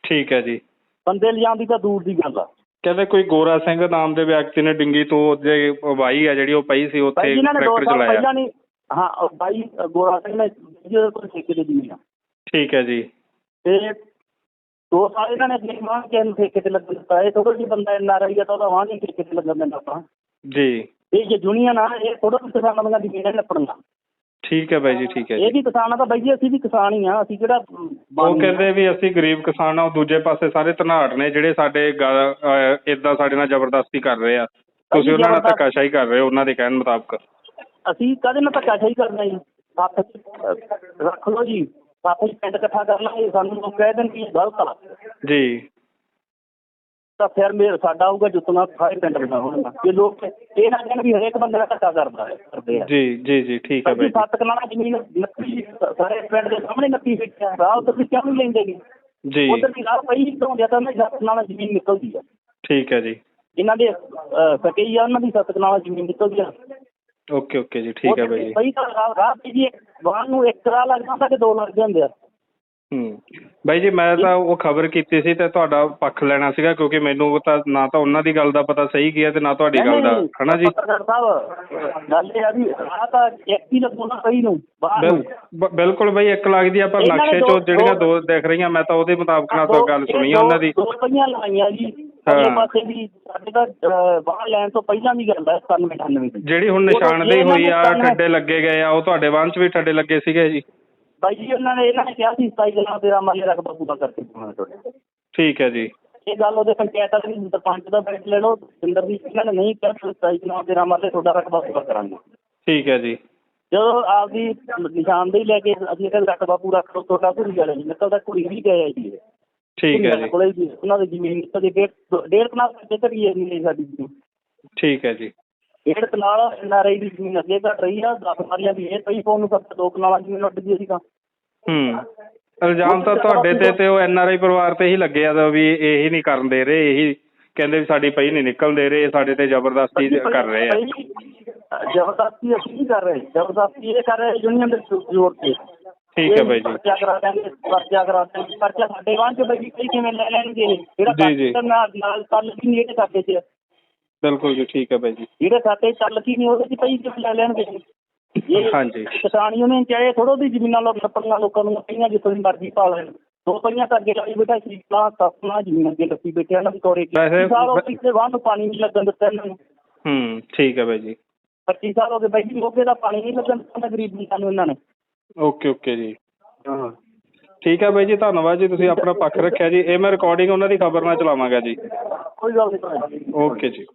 B: ਠੀਕ ਹੈ ਜੀ।
C: ਬੰਦੇ ਲਿਜਾਣ ਦੀ ਤਾਂ ਦੂਰ ਦੀ ਗੱਲ ਆ।
B: ਕਹਿੰਦੇ ਕੋਈ ਗੋਰਾ ਸਿੰਘ ਨਾਮ ਦੇ ਵਿਅਕਤੀ ਨੇ ਡਿੰਗੀ ਤੋਂ ਜੇ ਵਾਈ ਆ ਜਿਹੜੀ ਉਹ ਪਈ ਸੀ
C: ਭਾਈ
B: ਉੱਥੇ
C: ਜਿਨ੍ਹਾਂ ਨੇ ਦੋ
B: ਟਰੈਕਟਰ
C: ਸਾਲ
B: ਚਲਾਇਆ
C: ਪਹਿਲਾਂ ਨਹੀਂ ਹਾਂ ਉਹ ਭਾਈ ਗੋਰਾ ਸਿੰਘ ਨੇ ਜਿਹਦੇ ਕੋਲ ਠੇਕੇ ਦੇ ਜ਼ਮੀਨ ਆ।
B: ਠੀਕ ਹੈ ਜੀ।
C: ਤੇ ਦੋ ਸਾਲ ਇਹਨਾਂ ਨੇ ਅੱਗੇ ਮਾਂ ਕੇ ਨੂੰ ਠੇਕੇ ਤੇ ਲੱਗਣ ਦਿੱਤਾ। ਇਹ ਥੋੜਾ ਜਿਹਾ ਬੰਦਾ ਇੰਨਾ ਰਹੀ ਆ ਤਾਂ ਉਹਦਾ ਵਾਂ ਨਹੀਂ ਠੇਕੇ ਤੇ ਲੱਗਣ ਦਿੰਦਾ ਆਪਾਂ।
B: ਜੀ।
C: ਇਹ ਜੇ ਆ ਇਹ ਥੋੜਾ ਵੀ ਕਿਸਾਨਾਂ ਦੀਆਂ ਜ਼ਮੀਨਾਂ ਨੱਪਣੀਆਂ
B: ਠੀਕ ਹੈ ਬਾਈ ਜੀ ਠੀਕ ਹੈ
C: ਇਹ
B: ਜੀ।
C: ਵੀ ਕਿਸਾਨਾਂ ਦਾ ਬਾਈ ਜੀ ਅਸੀਂ ਵੀ ਕਿਸਾਨ ਹੀ ਆ ਅਸੀਂ ਕਿਹੜਾ
B: ਉਹ
C: ਬਾਨੀ ਆ।
B: ਕਹਿੰਦੇ ਵੀ ਅਸੀਂ ਗਰੀਬ ਕਿਸਾਨ ਆ ਉਹ ਦੂਜੇ ਪਾਸੇ ਸਾਰੇ ਧਨਾੜ ਨੇ ਜਿਹੜੇ ਸਾਡੇ ਇਦਾਂ ਸਾਡੇ ਨਾਲ ਜ਼ਬਰਦਸਤੀ ਕਰ ਰਹੇ ਆ। ਤੁਸੀਂ ਉਹਨਾਂ ਨਾਲ ਧੱਕਾਸ਼ਾਹੀ ਕਰ ਰਹੇ ਹੋ ਉਹਨਾਂ ਦੇ ਕਹਿਣ ਮੁਤਾਬਕ।
C: ਅਸੀਂ ਕਦੇ ਨਾ ਧੱਕਾਸ਼ਾਹੀ ਕਰਨਾ ਜੀ? ਰੱਖ ਲਓ ਜੀ 'ਚ ਪਿੰਡ ਇਕੱਠਾ ਕਰ ਲਾਂਗੇ ਸਾਨੂੰ ਲੋਕ ਕਹਿ ਦੇਣ ਕਿ ਇਹ ਗਲਤ ਆ।
B: ਜੀ।
C: ਤਾਂ ਫਿਰ ਮੇਰੇ ਸਾਡਾ ਆਊਗਾ ਜੁੱਤੀਆਂ ਸਾਰੇ ਪਿੰਡ ਦਾ ਹੋਣਗਾ ਜੇ ਲੋਕ ਇਹ ਨਾ ਕਹਿਣ ਵੀ ਹਰੇਕ ਬੰਦੇ ਦਾ ਧੱਕਾ ਕਰਦਾ ਹੈ ਕਰਦੇ ਆ।
B: ਜੀ ਜੀ ਜੀ ਠੀਕ ਹੈ ਬਾਈ
C: ਸੱਤ ਕਨਾਲਾ ਜ਼ਮੀਨ ਨੱਤੀ ਸਾਰੇ ਪਿੰਡ ਦੇ ਸਾਹਮਣੇ ਨੱਤੀ ਫਿੱਟ ਆ ਰਾਹ ਉੱਤੇ ਕਿਉਂ ਨਹੀਂ ਲੈਂਦੇ ਜੀ? ਉਧਰ ਦੀ ਰਾਹ ਪਈ ਤਾਂ ਉਹਨਾਂ ਦੀ ਸੱਤ ਕਨਾਲਾ ਜ਼ਮੀਨ ਨਿਕਲਦੀ ਆ।
B: ਠੀਕ ਹੈ ਜੀ।
C: ਇਹਨਾਂ ਦੇ ਸਕਈ ਆ ਉਹਨਾਂ ਦੀ ਸੱਤ ਕਨਾਲਾ ਜ਼ਮੀਨ ਨਿਕਲਦੀ ਆ।
B: ਓਕੇ ਓਕੇ ਜੀ ਠੀਕ ਹੈ ਬਾਈ ਜੀ।
C: ਤਾਂ ਰਾਹ ਰਾਹ ਜੀ ਵਾਹਨ ਨੂੰ ਇੱਕ ਰਾਹ ਲੱਗ ਜਾਂਦਾ ਕਿ ਦੋ ਲੱਗ ਜਾਂਦੇ ਆ।
B: ਹੂੰ। ਬਾਈ ਜੀ ਮੈਂ ਤਾਂ ਉਹ ਖਬਰ ਕੀਤੀ ਸੀ ਤੇ ਤੁਹਾਡਾ ਪੱਖ ਲੈਣਾ ਸੀਗਾ ਕਿਉਂਕਿ ਮੈਨੂੰ ਤਾਂ ਨਾ ਤਾਂ ਉਹਨਾਂ ਦੀ ਗੱਲ ਦਾ ਪਤਾ ਸਹੀ ਕੀ ਹੈ ਤੇ ਨਾ ਤੁਹਾਡੀ ਗੱਲ ਦਾ। ਹਨਾ ਜੀ?
C: ਪੱਤਰਕਾਰ ਸਾਹਿਬ ਗੱਲ ਇਹ ਆ ਵੀ ਰਾਹ ਤਾਂ ਇੱਕ ਹੀ ਲੱਗੂ ਨਾ ਕਈ ਨੂੰ ਬਾਹਰ ਨੂੰ।
B: ਬਿਲ- ਬ- ਬਿਲਕੁਲ ਬਾਈ ਇੱਕ ਲੱਗਦੀ ਆ ਪਰ
C: ਇਹਨਾਂ ਨੇ
B: ਨਕਸ਼ੇ ਚੋਂ ਜਿਹੜੀਆਂ
C: ਦੋ-
B: ਦਿਖ ਰਹੀਆਂ ਮੈਂ ਤਾਂ ਉਹਦੇ ਮੁਤਾਬਕ ਨਾਲ ਤਾਂ ਗੱਲ ਸੁਣੀ ਆ ਉਹਨਾਂ ਦੀ।
C: ਦੋ ਪਈਆਂ ਲਾਈਆਂ ਜੀ।
B: ਹਾਂ।
C: ਅਗਲੇ ਪਾਸੇ ਵੀ ਸਾਡੇ ਤਾਂ ਅਹ, ਬਾਹਰ ਲੈਣ ਤੋਂ ਪਹਿਲਾਂ ਦੀ ਗੱਲ ਹੈ 97 98 ਦੀ।
B: ਜਿਹੜੀ ਹੁਣ ਨਿਸ਼ਾਨਦੇਹੀ ਹੋਈ ਆ ਠੱਡੇ ਲੱਗੇ ਗਏ ਆ ਉਹ ਤੁਹਾਡੇ ਵਾਹਨ 'ਚ ਵੀ ਠੱਡੇ ਲੱਗੇ ਸੀਗੇ ਜੀ।
C: ਬਾਈ ਜੀ ਉਹਨਾਂ ਨੇ ਇਹਨਾਂ ਨੇ ਕਿਹਾ ਸੀ 27 ਦਿਨਾਂ ਤੇਰਾ ਮਾਲੇ ਰਕਬਾ ਪੂਰਾ ਕਰਕੇ ਦੇਣਾ ਤੁਹਾਡੇ।
B: ਠੀਕ ਹੈ ਜੀ।
C: ਇਹ ਗੱਲ ਉਹਦੇ ਪੰਚਾਇਤ ਨੂੰ ਸਰਪੰਚ ਦਾ ਬੈਠ ਲੈ ਲਓ ਸਿੰਦਰ ਦੀ ਇਹਨਾਂ ਨੇ ਨਹੀਂ ਕਿਹਾ 27 ਦਿਨਾਂ ਤੇਰਾ ਮਾਲੇ ਤੁਹਾਡਾ ਰਕਬਾ ਪੂਰਾ ਕਰਾਂਗੇ।
B: ਠੀਕ ਹੈ ਜੀ।
C: ਜਦੋਂ ਆਪਦੀ ਨਿਸ਼ਾਨਦੇਹੀ ਲੈ ਕੇ ਅਸੀਂ ਕਹਿੰਦੇ ਰਕਬਾ ਪੂਰਾ ਕਰੋ ਤੁਹਾਡਾ ਕੁੜੀ ਵਾਲੇ ਨਹੀਂ ਨਿਕਲਦਾ ਕੁੜੀ ਵੀ ਗਏ ਆ ਜੀ।
B: ਠੀਕ ਹੈ ਜੀ।
C: ਕੋਲੇ ਵੀ ਉਹਨਾਂ ਦੀ ਜ਼ਮੀਨ ਨਿਕਲਦੀ ਡੇਢ ਡੇਢ ਕਨਾਲ ਅੱਗੇ ਘਟੀ ਹੈ ਜੀ ਸਾਡੀ ਜ਼ਮੀਨ।
B: ਠੀਕ ਹੈ ਜੀ।
C: ਡੇਢ ਕਨਾਲ ਐਨਆਰਆਈ ਦੀ ਜ਼ਮੀਨ ਅੱਗੇ ਘਟ ਰਹੀ ਆ 10 ਸਾਲੀਆਂ ਦੀ ਇਹ ਪਈ ਫੋਨ ਨੂੰ ਤੋਂ ਦੋ ਕਨਾਲਾਂ ਜ਼ਮੀਨ ਉੱਡ ਗਈ ਸੀਗਾ
B: ਹੂੰ ਇਲਜ਼ਾਮ ਤਾਂ ਤੁਹਾਡੇ ਤੇ ਤੇ ਉਹ ਐਨਆਰਆਈ ਪਰਿਵਾਰ ਤੇ ਹੀ ਲੱਗੇ ਆ ਵੀ ਇਹੀ ਨਹੀਂ ਕਰਨ ਦੇ ਰਹੇ ਇਹੀ ਕਹਿੰਦੇ ਵੀ ਸਾਡੀ ਪਈ ਨਹੀਂ ਨਿਕਲ ਦੇ ਰਹੇ ਸਾਡੇ ਤੇ ਜ਼ਬਰਦਸਤੀ ਕਰ ਰਹੇ ਆ।
C: ਜ਼ਬਰਦਸਤੀ ਅਸੀਂ ਨਹੀਂ ਕਰ ਰਹੇ ਜ਼ਬਰਦਸਤੀ ਇਹ ਕਰ ਰਹੇ ਯੂਨੀਅਨ ਦੇ ਜ਼ੋਰ ਤੇ
B: ਠੀਕ ਹੈ ਬਾਈ ਜੀ।
C: ਪਰਚਾ ਕਰਾ ਦਾਂਗੇ ਪਰਚਾ ਕਰਾ ਦਾਂਗੇ ਪਰਚਾ ਸਾਡੇ ਵਾਂ ਚ ਬਈ ਕਈ ਕਿਵੇਂ ਲੈ ਲੈਣਗੇ? ਜਿਹੜਾ। ਕੱਟ ਨਾਲ ਨਾਲ ਚੱਲ ਕੀ ਨਹੀਂ ਇਹਦੇ ਸਾਡੇ ਚ
B: ਬਿਲਕੁਲ ਜੀ ਠੀਕ ਹੈ ਬਾਈ ਜੀ।
C: ਜਿਹੜੇ ਖਾਤੇ ਚੱਲ ਕੀ ਨਹੀਂ ਉਹਦੇ ਚ ਪਈ ਕਿਵੇਂ ਲੈ ਲੈਣਗੇ ਇਹ
B: ਹਾਂਜੀ।
C: ਕਿਸਾਨ ਯੂਨੀਅਨ ਚਾਹੇ ਥੋੜੋ ਦੀ ਜ਼ਮੀਨਾਂ ਲੋਕ ਨੱਪਣੀਆਂ ਲੋਕਾਂ ਨੂੰ ਪਈਆਂ ਜਿੱਥੋਂ ਦੀ ਮਰਜ਼ੀ ਪਾ ਲੈਣ। ਦੋ ਪਈਆਂ ਤਾਂ ਅੱਗੇ ਲਾਈ ਬੈਠਾ ਸੀ ਨਾ ਸੱਪਣਾ ਜ਼ਮੀਨ ਅੱਗੇ ਲੱਗੀ ਬੈਠੇ ਇਹਨਾਂ ਦੀ ਕੋਰੇ
B: ਵੈਸੇ-
C: ਸਾਲ ਉਹ ਪਿਛਲੇ ਵਾਹ ਨੂੰ ਪਾਣੀ ਨਹੀਂ ਲੱਗਣ ਦਿੱਤਾ ਇਹਨਾਂ ਨੂੰ।
B: ਹੂੰ ਠੀਕ ਹੈ ਬਾਈ ਜੀ।
C: 25 ਸਾਲ ਹੋ ਗਏ ਬਾਈ ਜੀ ਮੋਗੇ ਦਾ ਪਾਣੀ ਨਹੀਂ ਲੱਗਣ ਦਿੱਤਾ ਗਰੀਬ ਨੂੰ ਇਹਨਾਂ ਨੇ।
B: ਓਕੇ ਓਕੇ ਜੀ।
C: ਹਾਂ।
B: ਠੀਕ ਹੈ ਬਾਈ ਜੀ ਧੰਨਵਾਦ ਜੀ ਤੁਸੀਂ ਆਪਣਾ ਪੱਖ ਰੱਖਿਆ ਜੀ। ਇਹ ਮੈਂ ਰਿਕਾਰਡਿੰਗ ਉਹਨਾਂ ਦੀ ਖਬਰ ਨਾਲ ਚਲਾਵਾਂਗਾ ਜੀ।
C: ਕੋਈ ਗੱਲ ਨਹੀਂ
B: ਓਕੇ ਜੀ।